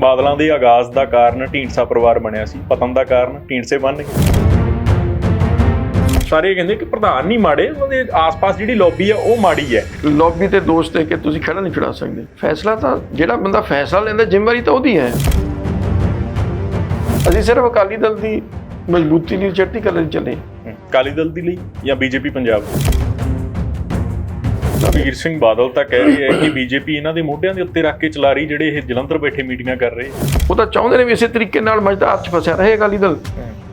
ਬਾਦਲਾਂ ਦੇ ਆਗਾਜ਼ ਦਾ ਕਾਰਨ ਢੀਂਡਸਾ ਪਰਿਵਾਰ ਬਣਿਆ ਸੀ ਪਤਨ ਦਾ ਕਾਰਨ ਢੀਂਡਸੇ ਬਣ ਗਏ। ਸਾਰੇ ਕਹਿੰਦੇ ਕਿ ਪ੍ਰਧਾਨ ਨਹੀਂ ਮਾੜੇ ਉਹਦੇ ਆਸ-ਪਾਸ ਜਿਹੜੀ ਲੌਬੀ ਹੈ ਉਹ ਮਾੜੀ ਹੈ ਲੌਬੀ ਤੇ ਦੋਸ਼ ਦੇ ਕੇ ਤੁਸੀਂ ਖੜਾ ਨਹੀਂ ਛੁਡਾ ਸਕਦੇ। ਫੈਸਲਾ ਤਾਂ ਜਿਹੜਾ ਬੰਦਾ ਫੈਸਲਾ ਲੈਂਦਾ ਜ਼ਿੰਮੇਵਾਰੀ ਤਾਂ ਉਹਦੀ ਹੈ। ਅਸੀਂ ਸਿਰਫ ਅਕਾਲੀ ਦਲ ਦੀ ਮਜ਼ਬੂਤੀ ਲਈ ਚੜ੍ਹਦੀ ਲਈ ਚੱਲੇ। ਅਕਾਲੀ ਦਲ ਦੀ ਲਈ ਜਾਂ ਬੀਜੇਪੀ ਪੰਜਾਬ ਵੀਰ ਸਿੰਘ ਬਾਦਲ ਤਾਂ ਕਹਿ ਰਹੇ ਹੈ ਕਿ ਬੀਜੇਪੀ ਇਹਨਾਂ ਦੇ ਮੋਢਿਆਂ ਦੇ ਉੱਤੇ ਰੱਖ ਕੇ ਚਲਾ ਰਹੀ ਜਿਹੜੇ ਇਹ ਜਲੰਧਰ ਬੈਠੇ ਮੀਟਿੰਗਾਂ ਕਰ ਰਹੇ ਉਹ ਤਾਂ ਚਾਹੁੰਦੇ ਨੇ ਵੀ ਇਸੇ ਤਰੀਕੇ ਨਾਲ ਮਜਦਾਰ 'ਚ ਫਸਿਆ ਰਹੇ ਅਕਾਲੀ ਦਲ।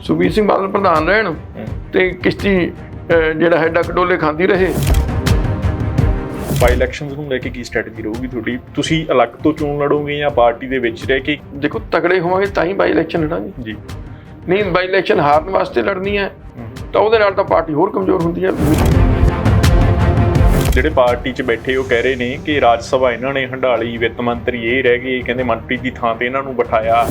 ਸੁਖਬੀਰ ਸਿੰਘ ਬਾਦਲ ਪ੍ਰਧਾਨ ਰਹਿਣ ਤੇ ਕਿਸ਼ਤੀ ਜਿਹੜਾ ਹੈ ਡਕਡੋਲੇ ਖਾਂਦੀ ਰਹੇ। ਬਾਈ ਇਲੈਕਸ਼ਨਸ ਨੂੰ ਲੈ ਕੇ ਕੀ ਸਟ੍ਰੈਟਜੀ ਰਹੂਗੀ ਤੁਹਾਡੀ? ਤੁਸੀਂ ਅਲੱਗ ਤੋਂ ਚੋਣ ਲੜੋਗੇ ਜਾਂ ਪਾਰਟੀ ਦੇ ਵਿੱਚ ਰਹਿ ਕੇ? ਦੇਖੋ ਤਗੜੇ ਹੋਵਾਂਗੇ ਤਾਂ ਹੀ ਬਾਈ ਇਲੈਕਸ਼ਨ ਲੜਾਂਗੇ। ਜੀ। ਨਹੀਂ ਬਾਈ ਇਲੈਕਸ਼ਨ ਹਾਰਨ ਵਾਸਤੇ ਲੜਨੀ ਹੈ। ਤਾਂ ਉਹਦੇ ਨਾਲ ਤਾਂ ਪਾਰਟੀ ਹੋਰ ਕਮਜ਼ੋਰ ਹੁੰਦੀ ਹੈ। ਜਿਹੜੇ ਪਾਰਟੀ 'ਚ ਬੈਠੇ ਉਹ ਕਹਿ ਰਹੇ ਨੇ ਕਿ ਰਾਜ ਸਭਾ ਇਹਨਾਂ ਨੇ ਹੰਡਾਲੀ ਵਿੱਤ ਮੰਤਰੀ ਇਹ ਰਹਿ ਗਏ ਕਹਿੰਦੇ ਮਨਪ੍ਰੀਤ ਦੀ ਥਾਂ ਤੇ ਇਹਨਾਂ ਨੂੰ ਬਿਠਾਇਆ।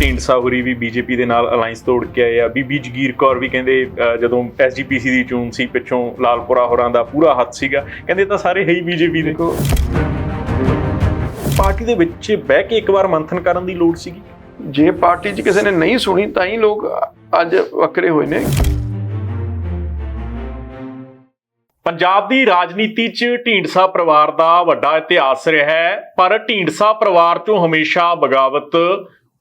ਢੀਂਡਸਾ ਹੋਰੀ ਵੀ ਬੀਜੇਪੀ ਦੇ ਨਾਲ ਅਲਾਈਅੰਸ ਤੋੜ ਕੇ ਆਏ ਆ। ਬੀਬੀ ਜਗੀਰ ਕੌਰ ਵੀ ਕਹਿੰਦੇ ਜਦੋਂ ਐਸਜੀਪੀਸੀ ਦੀ ਚੋਣ ਸੀ ਪਿੱਛੋਂ ਲਾਲਪੁਰਾ ਹੋਰਾਂ ਦਾ ਪੂਰਾ ਹੱਥ ਸੀਗਾ। ਕਹਿੰਦੇ ਤਾਂ ਸਾਰੇ ਹੈ ਹੀ ਬੀਜੇਪੀ ਦੇ। ਪਾਰਟੀ ਦੇ ਵਿੱਚ ਬਹਿ ਕੇ ਇੱਕ ਵਾਰ ਮੰਥਨ ਕਰਨ ਦੀ ਲੋੜ ਸੀਗੀ। ਜੇ ਪਾਰਟੀ 'ਚ ਕਿਸੇ ਨੇ ਨਹੀਂ ਸੁਣੀ ਤਾਂ ਹੀ ਲੋਕ ਅੱਜ ਵੱਖਰੇ ਹੋਏ ਨੇ। ਪੰਜਾਬ ਦੀ ਰਾਜਨੀਤੀ 'ਚ ਢੀਂਡਸਾ ਪਰਿਵਾਰ ਦਾ ਵੱਡਾ ਇਤਿਹਾਸ ਰਿਹਾ ਹੈ ਪਰ ਢੀਂਡਸਾ ਪਰਿਵਾਰ 'ਚੋਂ ਹਮੇਸ਼ਾ ਬਗਾਵਤ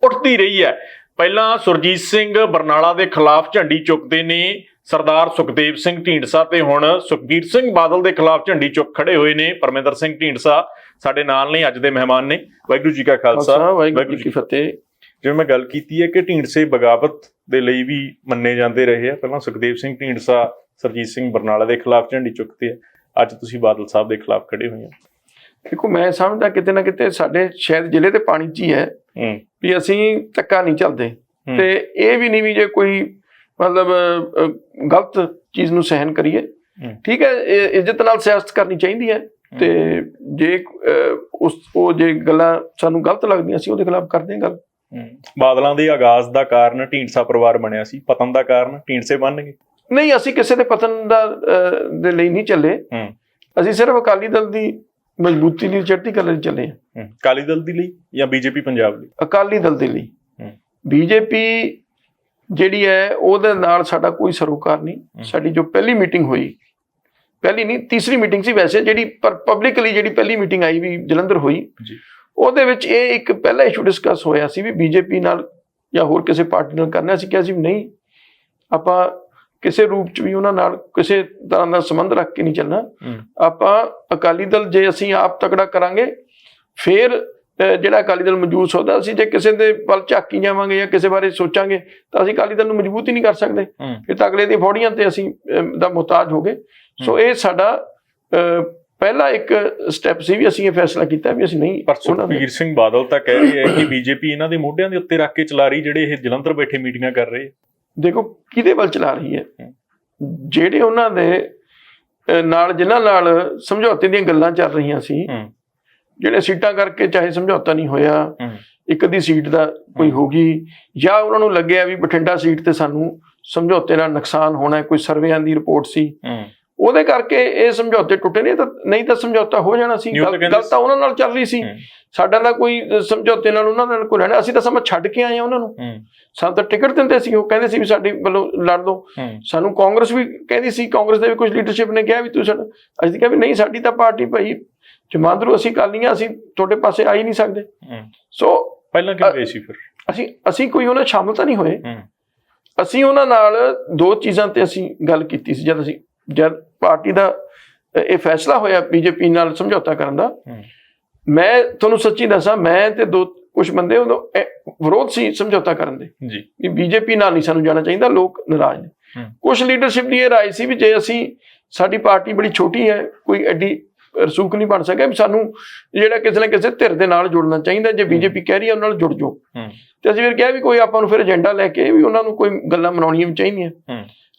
ਉੱਠਦੀ ਰਹੀ ਹੈ। ਪਹਿਲਾਂ ਸੁਰਜੀਤ ਸਿੰਘ ਬਰਨਾਲਾ ਦੇ ਖਿਲਾਫ ਝੰਡੀ ਚੁੱਕਦੇ ਨੇ ਸਰਦਾਰ ਸੁਖਦੇਵ ਸਿੰਘ ਢੀਂਡਸਾ ਤੇ ਹੁਣ ਸੁਖਬੀਰ ਸਿੰਘ ਬਾਦਲ ਦੇ ਖਿਲਾਫ ਝੰਡੀ ਚੁੱਕ ਖੜੇ ਹੋਏ ਨੇ। ਪਰਮਿੰਦਰ ਸਿੰਘ ਢੀਂਡਸਾ ਸਾਡੇ ਨਾਲ ਨੇ ਅੱਜ ਦੇ ਮਹਿਮਾਨ ਨੇ। ਵਾਹਿਗੁਰੂ ਜੀ ਕਾ ਖਾਲਸਾ ਵਾਹਿਗੁਰੂ ਜੀ ਕੀ ਫਤਿਹ। ਜਿਵੇਂ ਮੈਂ ਗੱਲ ਕੀਤੀ ਹੈ ਕਿ ਢੀਂਡਸੇ ਬਗਾਵਤ ਦੇ ਲਈ ਵੀ ਮੰਨੇ ਜਾਂਦੇ ਰਹੇ ਆ। ਪਹਿਲਾਂ ਸੁਖਦੇਵ ਸਿੰਘ ਢੀਂਡਸਾ ਸਰਜੀਤ ਸਿੰਘ ਬਰਨਾਲਾ ਦੇ ਖਿਲਾਫ ਝੰਡੀ ਚੁੱਕਦੇ ਆ ਅੱਜ ਤੁਸੀਂ ਬਾਦਲ ਸਾਹਿਬ ਦੇ ਖਿਲਾਫ ਖੜੇ ਹੋਏ ਹੋ। ਦੇਖੋ ਮੈਂ ਸਮਝਦਾ ਕਿਤੇ ਨਾ ਕਿਤੇ ਸਾਡੇ ਸ਼ਾਇਦ ਜ਼ਿਲ੍ਹੇ ਤੇ ਪਾਣੀ 'ਚ ਹੀ ਹੈ ਹੂੰ। ਵੀ ਅਸੀਂ ਧੱਕਾ ਨਹੀਂ ਚੱਲਦੇ। ਹੂੰ। ਤੇ ਇਹ ਵੀ ਨਹੀਂ ਵੀ ਜੇ ਕੋਈ ਮਤਲਬ ਗਲਤ ਚੀਜ਼ ਨੂੰ ਸਹਿਨ ਕਰੀਏ। ਹੂੰ। ਠੀਕ ਹੈ ਇੱਜ਼ਤ ਨਾਲ ਸਿਆਸਤ ਕਰਨੀ ਚਾਹੀਦੀ ਹੈ। ਤੇ ਜੇ ਉਸ ਉਹ ਜੇ ਗੱਲਾਂ ਸਾਨੂੰ ਗਲਤ ਲੱਗਦੀਆਂ ਸੀ ਉਹਦੇ ਖਿਲਾਫ ਕਰਦੇ ਹਾਂ ਗੱਲ। ਹੂੰ। ਬਾਦਲਾਂ ਦੇ ਆਗਾਜ਼ ਦਾ ਕਾਰਨ ਢੀਂਡਸਾ ਪਰਿਵਾਰ ਬਣਿਆ ਸੀ। ਪਤਨ ਦਾ ਕਾਰਨ ਢੀਂਡਸੇ ਬਣ ਗਏ। ਨਹੀਂ ਅਸੀਂ ਕਿਸੇ ਦੇ ਪਤਨ ਦਾ ਦੇ ਲਈ ਨਹੀਂ ਚੱਲੇ। ਅਸੀਂ ਸਿਰਫ ਅਕਾਲੀ ਦਲ ਦੀ ਮਜ਼ਬੂਤੀ ਲਈ ਚੜ੍ਹਦੀ ਕਲਾ ਲਈ ਚੱਲੇ ਹਾਂ। ਅਕਾਲੀ ਦਲ ਦੀ ਲਈ ਜਾਂ ਬੀਜੇਪੀ ਪੰਜਾਬ ਲਈ? ਅਕਾਲੀ ਦਲ ਦੇ ਲਈ। ਬੀਜੇਪੀ ਜਿਹੜੀ ਹੈ ਉਹਦੇ ਨਾਲ ਸਾਡਾ ਕੋਈ ਸਰੋਕਾਰ ਨਹੀਂ। ਸਾਡੀ ਜੋ ਪਹਿਲੀ ਮੀਟਿੰਗ ਹੋਈ ਪਹਿਲੀ ਨਹੀਂ ਤੀਸਰੀ ਮੀਟਿੰਗ ਸੀ ਵੈਸੇ ਜਿਹੜੀ ਪਰ ਪਬਲਿਕਲੀ ਜਿਹੜੀ ਪਹਿਲੀ ਮੀਟਿੰਗ ਆਈ ਵੀ ਜਲੰਧਰ ਹੋਈ। ਜੀ। ਉਹਦੇ ਵਿੱਚ ਇਹ ਇੱਕ ਪਹਿਲਾ ਇਸ਼ੂ ਡਿਸਕਸ ਹੋਇਆ ਸੀ ਵੀ ਬੀਜੇਪੀ ਨਾਲ ਜਾਂ ਹੋਰ ਕਿਸੇ ਪਾਰਟੀ ਨਾਲ ਕਰਨਾ। ਸੀ ਕਿਹਾ ਸੀ ਵੀ ਨਹੀਂ ਆਪਾਂ ਕਿਸੇ ਰੂਪ ਚ ਵੀ ਉਹਨਾਂ ਨਾਲ ਕਿਸੇ ਤਰ੍ਹਾਂ ਦਾ ਸੰਬੰਧ ਰੱਖ ਕੇ ਨਹੀਂ ਚੱਲਣਾ। ਆਪਾਂ ਅਕਾਲੀ ਦਲ ਜੇ ਅਸੀਂ ਆਪ ਤਕੜਾ ਕਰਾਂਗੇ ਫਿਰ ਜਿਹੜਾ ਅਕਾਲੀ ਦਲ ਮੌਜੂਦ ਸੋਦਾ ਅਸੀਂ ਜੇ ਕਿਸੇ ਦੇ ਵੱਲ ਝਾਕੀ ਜਾਵਾਂਗੇ ਜਾਂ ਕਿਸੇ ਬਾਰੇ ਸੋਚਾਂਗੇ ਤਾਂ ਅਸੀਂ ਅਕਾਲੀ ਦਲ ਨੂੰ ਮਜ਼ਬੂਤ ਹੀ ਨਹੀਂ ਕਰ ਸਕਦੇ। ਫਿਰ ਤਾਂ ਅਗਲੇ ਦੀ ਫੌੜੀਆਂ ਤੇ ਅਸੀਂ ਦਾ ਮੁਹਤਾਜ ਹੋ ਗਏ। ਸੋ ਇਹ ਸਾਡਾ ਪਹਿਲਾ ਇੱਕ ਸਟੈਪ ਸੀ ਵੀ ਅਸੀਂ ਇਹ ਫੈਸਲਾ ਕੀਤਾ ਵੀ ਅਸੀਂ ਨਹੀਂ ਪਰ ਸੁਖਬੀਰ ਸਿੰਘ ਬਾਦਲ ਤਾਂ ਕਹਿ ਰਹੇ ਹੈ ਕਿ ਬੀਜੇਪੀ ਇਹਨਾਂ ਦੇ ਮੋਢਿਆਂ ਦੇ ਉੱਤੇ ਰੱਖ ਕੇ ਚਲਾ ਰਹੀ ਜਿਹੜੇ ਇਹ ਜਲੰਧਰ ਬੈਠੇ ਮੀਟਿੰਗਾਂ ਕਰ ਰਹੇ। ਦੇਖੋ ਕਿਹਦੇ ਵੱਲ ਚਲਾ ਰਹੀ ਹੈ? ਹੂੰ। ਜਿਹੜੇ ਉਹਨਾਂ ਦੇ ਨਾਲ ਜਿਨ੍ਹਾਂ ਨਾਲ ਸਮਝੌਤੇ ਦੀਆਂ ਗੱਲਾਂ ਚੱਲ ਰਹੀਆਂ ਸੀ ਹੂੰ। ਜਿਹੜੇ ਸੀਟਾਂ ਕਰਕੇ ਚਾਹੇ ਸਮਝੌਤਾ ਨਹੀਂ ਹੋਇਆ ਹੂੰ। ਇੱਕ ਅੱਧੀ ਸੀਟ ਦਾ ਕੋਈ ਹੋਗੀ ਜਾਂ ਉਹਨਾਂ ਨੂੰ ਲੱਗਿਆ ਵੀ ਬਠਿੰਡਾ ਸੀਟ ਤੇ ਸਾਨੂੰ ਸਮਝੌਤੇ ਨਾਲ ਨੁਕਸਾਨ ਹੋਣਾ ਹੈ, ਕੋਈ ਸਰਵੇਆਂ ਦੀ ਰਿਪੋਰਟ ਸੀ। ਹੂੰ। ਉਹਦੇ ਕਰਕੇ ਇਹ ਸਮਝੌਤੇ ਟੁੱਟੇ ਨਹੀਂ ਤਾਂ ਨਹੀਂ ਤਾਂ ਸਮਝੌਤਾ ਹੋ ਜਾਣਾ ਸੀ। ਗੱਲ ਤਾਂ ਉਹਨਾਂ ਨਾਲ ਚੱਲ ਰਹੀ ਸੀ। ਸਾਡਾ ਦਾ ਕੋਈ ਸਮਝੌਤੇ ਨਾਲ ਉਹਨਾਂ ਨਾਲ ਕੋਈ ਲੈਣਾ ਅਸੀਂ ਤਾਂ ਸਮਾਂ ਛੱਡ ਕੇ ਆਏ ਆ ਉਹਨਾਂ ਨੂੰ। ਸਾਨੂੰ ਤਾਂ ਟਿਕਟ ਦਿੰਦੇ ਸੀ। ਉਹ ਕਹਿੰਦੇ ਸੀ ਵੀ ਸਾਡੀ ਵੱਲੋਂ ਲੜ ਲਓ ਸਾਨੂੰ ਕਾਂਗਰਸ ਵੀ ਕਹਿੰਦੀ ਸੀ। ਕਾਂਗਰਸ ਦੇ ਵੀ ਕੁਝ ਲੀਡਰਸ਼ਿਪ ਨੇ ਕਿਹਾ ਵੀ ਤੁਸੀਂ ਸਾਡਾ ਅਸੀਂ ਕਿਹਾ ਵੀ ਨਹੀਂ ਸਾਡੀ ਤਾਂ ਪਾਰਟੀ ਭਾਈ ਜਮਾਂਦਰੂ ਅਸੀਂ ਕਾਲੀਆਂ ਅਸੀਂ ਤੁਹਾਡੇ ਪਾਸੇ ਆ ਹੀ ਨਹੀਂ ਸਕਦੇ। ਸੋ ਪਹਿਲਾਂ ਕਿਉਂ ਗਏ ਸੀ ਫਿਰ? ਅਸੀਂ ਅਸੀਂ ਕੋਈ ਉਹਨਾਂ ਸ਼ਾਮਲ ਤਾਂ ਨਹੀਂ ਹੋਏ। ਅਸੀਂ ਉਹਨਾਂ ਨਾਲ ਦੋ ਚੀਜ਼ਾਂ ਤੇ ਅਸੀਂ ਗੱਲ ਕੀਤੀ ਸੀ। ਜਦ ਅਸੀਂ ਜਦ ਪਾਰਟੀ ਦਾ ਇਹ ਫੈਸਲਾ ਹੋਇਆ ਬੀਜੇਪੀ ਨਾਲ ਸਮਝੌਤਾ ਕਰਨ ਦਾ ਮੈਂ ਤੁਹਾਨੂੰ ਸੱਚੀ ਦੱਸਾਂ ਮੈਂ ਤੇ ਦੋ ਕੁਝ ਬੰਦੇ ਉਦੋਂ ਵਿਰੋਧ ਸੀ ਸਮਝੌਤਾ ਕਰਨ ਦੇ। ਜੀ। ਵੀ ਬੀਜੇਪੀ ਨਾਲ ਨਹੀਂ ਸਾਨੂੰ ਜਾਣਾ ਚਾਹੀਦਾ ਲੋਕ ਨਾਰਾਜ਼ ਨੇ। ਕੁਝ ਲੀਡਰਸ਼ਿਪ ਦੀ ਇਹ ਰਾਏ ਸੀ ਵੀ ਜੇ ਅਸੀਂ ਸਾਡੀ ਪਾਰਟੀ ਬੜੀ ਛੋਟੀ ਹੈ ਕੋਈ ਐਡੀ ਰਸੂਖ ਨਹੀਂ ਬਣ ਸਕਿਆ ਵੀ ਸਾਨੂੰ ਜਿਹੜਾ ਕਿਸੇ ਨਾ ਕਿਸੇ ਧਿਰ ਦੇ ਨਾਲ ਜੁੜਨਾ ਚਾਹੀਦਾ ਜੇ ਬੀਜੇਪੀ ਕਹਿ ਰਹੀ ਹੈ ਉਹਨਾਂ ਨਾਲ ਜੁੜ ਜਾਓ। ਤੇ ਅਸੀਂ ਫਿਰ ਕਿਹਾ ਵੀ ਕੋਈ ਆਪਾਂ ਨੂੰ ਫਿਰ ਏਜੰਡਾ ਲੈ ਕੇ ਵੀ ਉਹਨਾਂ ਨੂੰ ਕੋਈ ਗੱਲਾਂ ਮਨਾਉਣੀਆਂ ਵੀ ਚਾਹੀਦੀਆਂ।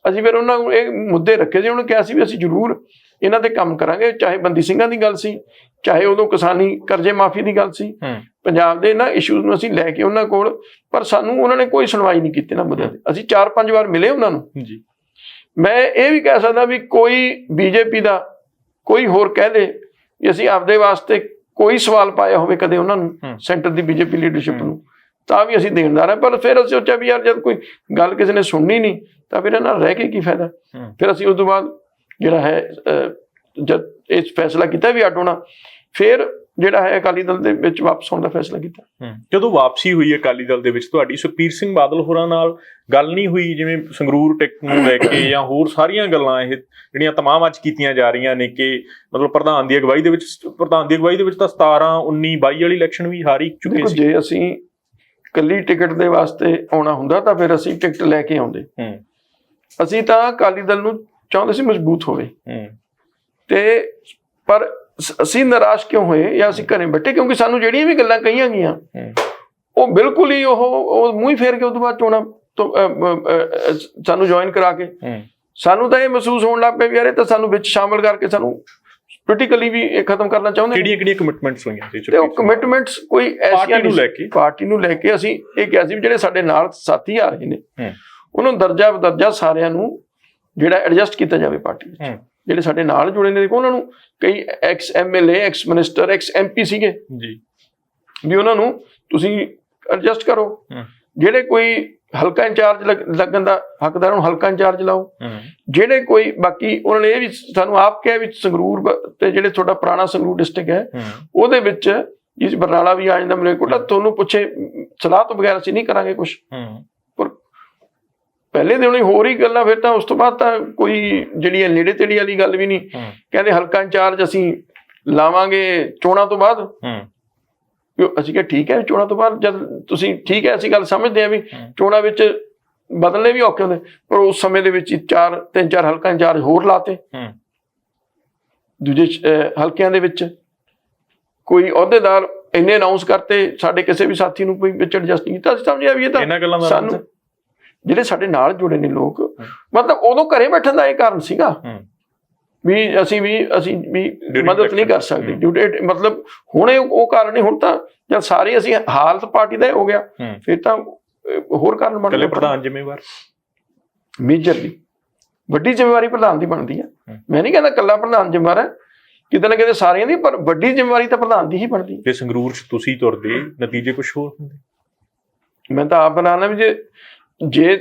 ਅਸੀਂ ਫਿਰ ਉਹਨਾਂ ਨੂੰ ਇਹ ਮੁੱਦੇ ਰੱਖੇ ਸੀ ਉਹਨੂੰ ਕਿਹਾ ਸੀ ਵੀ ਅਸੀਂ ਜ਼ਰੂਰ ਇਹਨਾਂ ਤੇ ਕੰਮ ਕਰਾਂਗੇ ਚਾਹੇ ਬੰਦੀ ਸਿੰਘਾਂ ਦੀ ਗੱਲ ਸੀ ਚਾਹੇ ਉਦੋਂ ਕਿਸਾਨੀ ਕਰਜ਼ੇ ਮਾਫੀ ਦੀ ਗੱਲ ਸੀ। ਪੰਜਾਬ ਦੇ ਨਾ ਇਸ਼ੂਜ਼ ਨੂੰ ਅਸੀਂ ਲੈ ਕੇ ਉਹਨਾਂ ਕੋਲ ਪਰ ਸਾਨੂੰ ਉਹਨਾਂ ਨੇ ਕੋਈ ਸੁਣਵਾਈ ਨਹੀਂ ਕੀਤੀ ਨਾ ਮੁੱਦਿਆਂ ਤੇ। ਅਸੀਂ ਚਾਰ ਪੰਜ ਵਾਰ ਮਿਲੇ ਉਹਨਾਂ ਨੂੰ। ਜੀ। ਮੈਂ ਇਹ ਵੀ ਕਹਿ ਸਕਦਾ ਵੀ ਕੋਈ ਬੀਜੇਪੀ ਦਾ ਕੋਈ ਹੋਰ ਕਹਿ ਦੇ ਵੀ ਅਸੀਂ ਆਪਦੇ ਵਾਸਤੇ ਕੋਈ ਸਵਾਲ ਪਾਇਆ ਹੋਵੇ ਕਦੇ ਉਹਨਾਂ ਨੂੰ। ਸੈਂਟਰ ਦੀ ਬੀਜੇਪੀ ਲੀਡਰਸ਼ਿਪ। ਨੂੰ। ਤਾਂ ਵੀ ਅਸੀਂ ਦੇਣਦਾਰ ਹਾਂ ਪਰ ਫਿਰ ਅਸੀਂ ਸੋਚਿਆ ਵੀ ਯਾਰ ਜਦ ਕੋਈ ਗੱਲ ਕਿਸੇ ਨੇ ਸੁਣਨੀ ਨਹੀਂ ਤਾਂ ਫਿਰ ਇਹਨਾਂ ਰਹਿ ਕੇ ਕੀ ਫਾਇਦਾ। ਫਿਰ ਅਸੀਂ ਉਸ ਤੋਂ ਬਾਅਦ ਜਿਹੜਾ ਹੈ ਜਦ ਇਹ ਫੈਸਲਾ ਕੀਤਾ ਵੀ ਅੱਡ ਹੋਣਾ ਫਿਰ ਜਿਹੜਾ ਹੈ ਅਕਾਲੀ ਦਲ ਦੇ ਵਿੱਚ ਵਾਪਸ ਆਉਣ ਦਾ ਫੈਸਲਾ ਕੀਤਾ। ਜਦੋਂ ਵਾਪਸੀ ਹੋਈ ਅਕਾਲੀ ਦਲ ਦੇ ਵਿੱਚ ਤੁਹਾਡੀ ਸੁਖਪੀਰ ਸਿੰਘ ਬਾਦਲ ਹੋਰਾਂ ਨਾਲ ਗੱਲ ਨਹੀਂ ਹੋਈ ਜਿਵੇਂ ਸੰਗਰੂਰ ਟਿਕਟ ਨੂੰ ਲੈ ਕੇ ਜਾਂ ਹੋਰ ਸਾਰੀਆਂ ਗੱਲਾਂ ਇਹ ਜਿਹੜੀਆਂ ਤਮਾਮ ਅੱਜ ਕੀਤੀਆਂ ਜਾ ਰਹੀਆਂ ਨੇ ਕਿ ਮਤਲਬ ਪ੍ਰਧਾਨ ਦੀ ਅਗਵਾਈ ਦੇ ਵਿੱਚ ਪ੍ਰਧਾਨ ਦੀ ਅਗਵਾਈ ਦੇ ਵਿੱਚ ਤਾਂ 17 19 22 ਵਾਲੀ ਇਲੈਕਸ਼ਨ ਵੀ ਹਾਰੀ ਚੁੱਕੇ ਸੀ ਜੇ ਅਸੀਂ ਕੱਲੀ ਟਿਕਟ ਦੇ ਵਾਸਤੇ ਆਉਣਾ ਹੁੰਦਾ ਤਾਂ ਫਿਰ ਅਸੀਂ ਟਿਕਟ ਲੈ ਕੇ ਆਉਂਦੇ। ਹੂੰ। ਅਸੀਂ ਤਾਂ ਅਕਾਲੀ ਦਲ ਨੂੰ ਚਾਹੁੰਦੇ ਸੀ ਮਜ਼ਬੂਤ ਹੋਵੇ। ਹੂੰ। ਤੇ ਪਰ ਅਸੀਂ ਨਿਰਾਸ਼ ਕਿਉਂ ਹੋਏ ਜਾਂ ਅਸੀਂ ਘਰੇ ਬੈਠੇ? ਕਿਉਂਕਿ ਸਾਨੂੰ ਜਿਹੜੀਆਂ ਵੀ ਗੱਲਾਂ ਕਹੀਆਂ ਗਈਆਂ ਉਹ ਬਿਲਕੁਲ ਹੀ ਉਹ ਉਹ ਮੂੰਹ ਹੀ ਫੇਰ ਕੇ ਉਸ ਤੋਂ ਬਾਅਦ ਚੋਣਾਂ ਸਾਨੂੰ ਜੁਆਇਨ ਕਰਾ ਕੇ। ਸਾਨੂੰ ਤਾਂ ਇਹ ਮਹਿਸੂਸ ਹੋਣ ਲੱਗ ਪਿਆ ਵੀ ਯਾਰ ਇਹ ਤਾਂ ਸਾਨੂੰ ਵਿੱਚ ਸ਼ਾਮਲ ਕਰਕੇ ਸਾਨੂੰ ਪੋਲੀਟੀਕਲੀ ਵੀ ਇਹ ਖਤਮ ਕਰਨਾ ਚਾਹੁੰਦੇ ਕਿਹੜੀਆਂ ਕਿਹੜੀਆਂ ਕਮਿਟਮੈਂਟਸ ਹੋਈਆਂ ਸੀ ਤੇ ਉਹ? ਕਮਿਟਮੈਂਟਸ ਕੋਈ ਐਸੀਆਂ ਨੂੰ ਨਹੀਂ ਲੈ ਕੇ ਪਾਰਟੀ ਨੂੰ ਲੈ ਕੇ ਅਸੀਂ ਇਹ ਕਿਹਾ ਸੀ ਵੀ ਜਿਹੜੇ ਸਾਡੇ ਨਾਲ ਸਾਥੀ ਆ ਰਹੇ ਨੇ। ਉਹਨਾਂ ਨੂੰ ਦਰਜਾ ਬਦਰਜਾ ਸਾਰਿਆਂ ਨੂੰ ਜਿਹੜਾ ਐਡਜਸਟ ਕੀਤਾ ਜਾਵੇ ਪਾਰਟੀ ਵਿੱਚ। ਜਿਹੜੇ ਸਾਡੇ ਨਾਲ ਜੁੜੇ ਨੇ ਦੇਖੋ ਉਹਨਾਂ ਨੂੰ ਕਈ ex MLA ex minister ex MP ਸੀਗੇ ਜੀ ਵੀ ਉਹਨਾਂ ਨੂੰ ਤੁਸੀਂ ਐਡਜਸਟ ਕਰੋ। ਜਿਹੜੇ ਕੋਈ ਹਲਕਾ ਇੰਚਾਰਜ ਲੱਗਣ ਦਾ ਹੱਕਦਾਰ ਨੂੰ ਹਲਕਾ ਇੰਚਾਰਜ ਲਾਓ। ਜਿਹੜੇ ਕੋਈ ਬਾਕੀ ਉਹਨਾਂ ਨੇ ਇਹ ਵੀ ਸਾਨੂੰ ਆਪ ਕਿਹਾ ਵੀ ਸੰਗਰੂਰ ਤੇ ਜਿਹੜੇ ਤੁਹਾਡਾ ਪੁਰਾਣਾ ਸੰਗਰੂਰ ਡਿਸਟ੍ਰਿਕਟ ਹੈ ਉਹਦੇ ਵਿੱਚ ਜਿਸ ਬਰਨਾਲਾ ਵੀ ਆ ਜਾਂਦਾ ਮਲੇਕੋਟਾ ਤੁਹਾਨੂੰ ਪੁੱਛੇ ਸਲਾਹ ਤੋਂ ਬਗੈਰ ਅਸੀਂ ਨਹੀਂ ਕਰਾਂਗੇ ਕੁਝ ਹੂੰ। ਪਹਿਲੇ ਦਿਨ ਹੀ ਹੋਰ ਹੀ ਗੱਲਾਂ ਫਿਰ ਤਾਂ ਉਸ ਤੋਂ ਬਾਅਦ ਤਾਂ ਕੋਈ ਜਿਹੜੀ ਹੈ ਨੇੜੇ ਤੇੜੀ ਵਾਲੀ ਗੱਲ ਵੀ ਨਹੀਂ। ਕਹਿੰਦੇ ਹਲਕਾ ਇੰਚਾਰਜ ਅਸੀਂ ਲਾਵਾਂਗੇ ਚੋਣਾਂ ਤੋਂ ਬਾਅਦ। ਅਸੀਂ ਕਿਹਾ ਠੀਕ ਹੈ ਚੋਣਾਂ ਤੋਂ ਬਾਅਦ ਜਦ ਤੁਸੀਂ ਠੀਕ ਹੈ ਅਸੀਂ ਗੱਲ ਸਮਝਦੇ ਹਾਂ ਵੀ। ਚੋਣਾਂ ਵਿੱਚ ਬਦਲਨੇ ਵੀ ਔਖੇ ਹੁੰਦੇ ਪਰ ਉਸ ਸਮੇਂ ਦੇ ਵਿੱਚ ਚਾਰ ਤਿੰਨ ਚਾਰ ਹਲਕਾ ਇੰਚਾਰਜ ਹੋਰ ਲਾਤੇ। ਹੂੰ। ਦੂਜੇ ਹਲਕਿਆਂ ਦੇ ਵਿੱਚ ਕੋਈ ਅਹੁਦੇਦਾਰ ਇੰਨੇ ਅਨਾਉਂਸ ਕਰਤੇ ਸਾਡੇ ਕਿਸੇ ਵੀ ਸਾਥੀ ਨੂੰ ਕੋਈ ਵਿੱਚ ਐਡਜਸਟ ਨਹੀਂ ਕੀਤਾ ਅਸੀਂ ਸਮਝਿਆ ਵੀ ਇਹ ਤਾਂ ਇਹਨਾਂ ਗੱਲਾਂ ਦਾ ਸਾਨੂੰ? ਜਿਹੜੇ ਸਾਡੇ ਨਾਲ ਜੁੜੇ ਨੇ ਲੋਕ ਮਤਲਬ ਉਦੋਂ ਘਰੇ ਬੈਠਣ ਦਾ ਇਹ ਕਾਰਨ ਸੀਗਾ। ਹੂੰ। ਵੀ ਅਸੀਂ ਵੀ ਅਸੀਂ ਵੀ ਮਦਦ ਨਹੀਂ ਕਰ ਸਕਦੇ। ਡਿਊਟੀ ਮਤਲਬ ਹੁਣੇ ਉਹ ਕਾਰਨ ਨਹੀਂ ਹੁਣ ਤਾਂ ਜਦ ਸਾਰੇ ਅਸੀਂ ਹਾਲਤ ਪਾਰਟੀ ਦਾ ਹੀ ਗਿਆ ਫਿਰ ਤਾਂ ਹੋਰ ਕਾਰਨ ਬਣ ਗਏ ਪ੍ਰਧਾਨ ਜ਼ਿੰਮੇਵਾਰ? ਮੇਜਰਲੀ ਵੱਡੀ ਜ਼ਿੰਮੇਵਾਰੀ ਪ੍ਰਧਾਨ ਦੀ ਬਣਦੀ ਹੈ। ਮੈਂ ਨਹੀਂ ਕਹਿੰਦਾ ਕੱਲਾ ਪ੍ਰਧਾਨ ਜ਼ਿੰਮੇਵਾਰ ਹੈ। ਕਿਤੇ ਨਾ ਕਿਤੇ ਸਾਰਿਆਂ ਦੀ ਪਰ ਵੱਡੀ ਜ਼ਿੰਮੇਵਾਰੀ ਤਾਂ ਪ੍ਰਧਾਨ ਦੀ ਹੀ ਬਣਦੀ ਹੈ ਤੇ ਸੰਗਰੂਰ ਚ ਤੁਸੀਂ ਤੁਰਦੇ ਨਤੀਜੇ ਕੁਝ ਹੋਰ ਹੁੰਦੇ? ਮੈਂ ਤਾਂ ਆਪ ਬਣਾਣਾ ਵੀ ਜੇ ਜੇ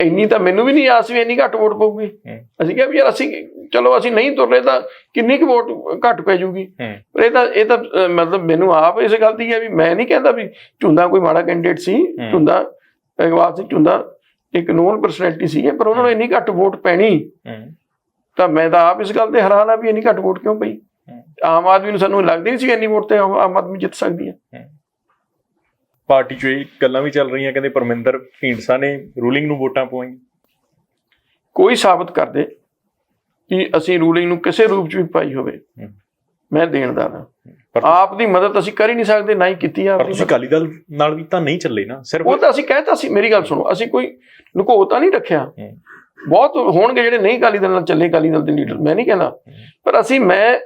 ਇੰਨੀ ਤਾਂ ਮੈਨੂੰ ਵੀ ਨਹੀਂ ਆਸ ਵੀ ਇੰਨੀ ਘੱਟ ਵੋਟ ਪਊਗੀ। ਅਸੀਂ ਕਿਹਾ ਵੀ ਯਾਰ ਅਸੀਂ ਚਲੋ ਅਸੀਂ ਨਹੀਂ ਤੁਰ ਰਹੇ ਤਾਂ ਕਿੰਨੀ ਕੁ ਵੋਟ ਘੱਟ ਪੈ ਜਾਊਗੀ ਹੂੰ। ਪਰ ਇਹ ਤਾਂ ਇਹ ਤਾਂ ਮਤਲਬ ਮੈਨੂੰ ਆਪ ਇਸ ਗੱਲ ਦੀ ਹੈ ਵੀ ਮੈਂ ਨਹੀਂ ਕਹਿੰਦਾ ਵੀ ਝੁੰਦਾ ਕੋਈ ਮਾੜਾ ਕੈਂਡੀਡੇਟ ਸੀ। ਝੁੰਦਾ ਅਗਵਾਲ ਸਿੰਘ ਝੁੰਦਾ ਇੱਕ ਨੋਨ ਪਰਸਨੈਲਿਟੀ ਸੀ ਪਰ ਉਹਨਾਂ ਨੂੰ ਇੰਨੀ ਘੱਟ ਵੋਟ ਪੈਣੀ। ਤਾਂ ਮੈਂ ਤਾਂ ਆਪ ਇਸ ਗੱਲ ਤੇ ਹੈਰਾਨ ਆ ਵੀ ਇੰਨੀ ਘੱਟ ਵੋਟ ਕਿਉਂ ਪਈ। ਆਮ ਆਦਮੀ ਨੂੰ ਸਾਨੂੰ ਲੱਗਦੀ ਨਹੀਂ ਸੀ ਇੰਨੀ ਵੋਟ ਤੇ ਆਮ ਆਦਮੀ ਜਿੱਤ ਸਕਦੀ ਹੈ। ਪਾਰਟੀ ਚ ਇਹ ਗੱਲਾਂ ਵੀ ਚੱਲ ਰਹੀਆਂ ਕਹਿੰਦੇ ਪਰਮਿੰਦਰ ਢੀਂਡਸਾ ਨੇ ਰੂਲਿੰਗ ਨੂੰ ਵੋਟਾਂ ਪਵਾਈਆਂ। ਕੋਈ ਸਾਬਤ ਕਰ ਦੇ ਕਿ ਅਸੀਂ ਰੂਲਿੰਗ ਨੂੰ ਕਿਸੇ ਰੂਪ ਚ ਵੀ ਪਾਈ ਹੋਵੇ। ਮੈਂ ਦੇਣਦਾਰ ਹਾਂ। ਆਪ ਦੀ ਮਦਦ ਅਸੀਂ ਕਰ ਹੀ ਨਹੀਂ ਸਕਦੇ ਨਾ ਹੀ ਕੀਤੀ ਆ। ਪਰ ਤੁਸੀਂ ਅਕਾਲੀ ਦਲ ਨਾਲ ਵੀ ਤਾਂ ਨਹੀਂ ਚੱਲੇ ਨਾ ਸਿਰਫ ਉਹ ਤਾਂ ਅਸੀਂ ਕਹਿਤਾ ਸੀ ਮੇਰੀ ਗੱਲ ਸੁਣੋ ਅਸੀਂ ਕੋਈ ਲੁਕੋ ਤਾਂ ਨਹੀਂ ਰੱਖਿਆ। ਬਹੁਤ ਹੋਣਗੇ ਜਿਹੜੇ ਨਹੀਂ ਅਕਾਲੀ ਦਲ ਨਾਲ ਚੱਲੇ ਅਕਾਲੀ ਦਲ ਦੇ ਲੀਡਰ ਮੈਂ ਨਹੀਂ ਕਹਿੰਦਾ। ਪਰ ਅਸੀਂ ਮੈਂ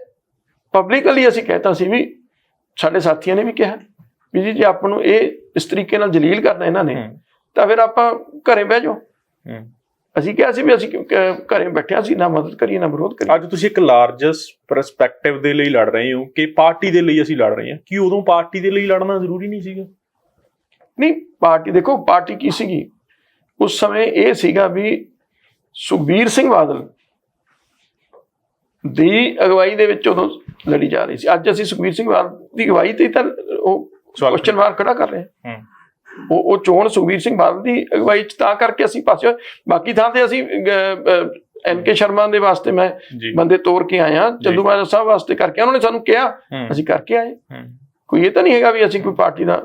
ਪਬਲਿਕਲੀ ਅਸੀਂ ਕਹਿਤਾ ਸੀ ਵੀ ਸਾਡੇ ਸਾਥੀਆਂ ਨੇ ਵੀ ਕਿਹਾ। ਵੀ ਜੀ ਜੇ ਆਪਾਂ ਨੂੰ ਇਹ ਇਸ ਤਰੀਕੇ ਨਾਲ ਜਲੀਲ ਕਰਨਾ ਇਹਨਾਂ ਨੇ ਤਾਂ ਫਿਰ ਆਪਾਂ ਘਰੇ ਬਹਿ ਜਾਓ। ਅਸੀਂ ਕਿਹਾ ਸੀ ਵੀ ਅਸੀਂ ਘਰੇ ਬੈਠਿਆ ਸੀ ਨਾ ਮਦਦ ਕਰੀਏ ਨਾ ਵਿਰੋਧ ਕਰੀਏ। ਅੱਜ ਤੁਸੀਂ ਇੱਕ ਲਾਰਜੈਸਟ ਪਰਸਪੈਕਟਿਵ ਦੇ ਲਈ ਲੜ ਰਹੇ ਹੋ ਕਿ ਪਾਰਟੀ ਦੇ ਲਈ ਅਸੀਂ ਲੜ ਰਹੇ ਹਾਂ ਕੀ ਉਦੋਂ ਪਾਰਟੀ ਦੇ ਲਈ ਲੜਨਾ ਜ਼ਰੂਰੀ ਨਹੀਂ ਸੀਗਾ? ਨਹੀਂ ਪਾਰਟੀ ਦੇਖੋ ਪਾਰਟੀ ਕੀ ਸੀਗੀ? ਉਸ ਸਮੇਂ ਇਹ ਸੀਗਾ ਵੀ ਸੁਖਬੀਰ ਸਿੰਘ ਬਾਦਲ ਦੀ ਅਗਵਾਈ ਦੇ ਵਿੱਚ ਉਦੋਂ ਲੜੀ ਜਾ ਰਹੀ ਸੀ। ਅੱਜ ਅਸੀਂ ਸੁਖਬੀਰ ਸਿੰਘ ਬਾਦਲ ਦੀ ਅਗਵਾਈ ਤੇ ਤਾਂ ਉਹ ਕੁਐਸਚਨ ਮਾਰਕ ਖੜਾ ਕਰ ਰਹੇ ਹਾਂ। ਉਹ ਉਹ ਚੋਣ ਸੁਖਬੀਰ ਸਿੰਘ ਬਾਦਲ ਦੀ ਅਗਵਾਈ ਚ ਤਾਂ ਕਰਕੇ ਅਸੀਂ ਪਾਸੇ ਹੋਏ। ਬਾਕੀ ਥਾਂ ਤੇ ਅਸੀਂ ਐਨ ਕੇ ਸ਼ਰਮਾ ਦੇ ਵਾਸਤੇ ਮੈਂ ਬੰਦੇ ਤੋਰ ਕੇ ਆਇਆ। ਚੰਦੂ ਮਾਜਰਾ ਸਾਹਿਬ ਵਾਸਤੇ ਕਰਕੇ ਉਹਨਾਂ ਨੇ ਸਾਨੂੰ ਕਿਹਾ। ਅਸੀਂ ਕਰਕੇ ਆਏ। ਕੋਈ ਇਹ ਤਾਂ ਨਹੀਂ ਹੈਗਾ ਵੀ ਅਸੀਂ ਕੋਈ ਪਾਰਟੀ ਦਾ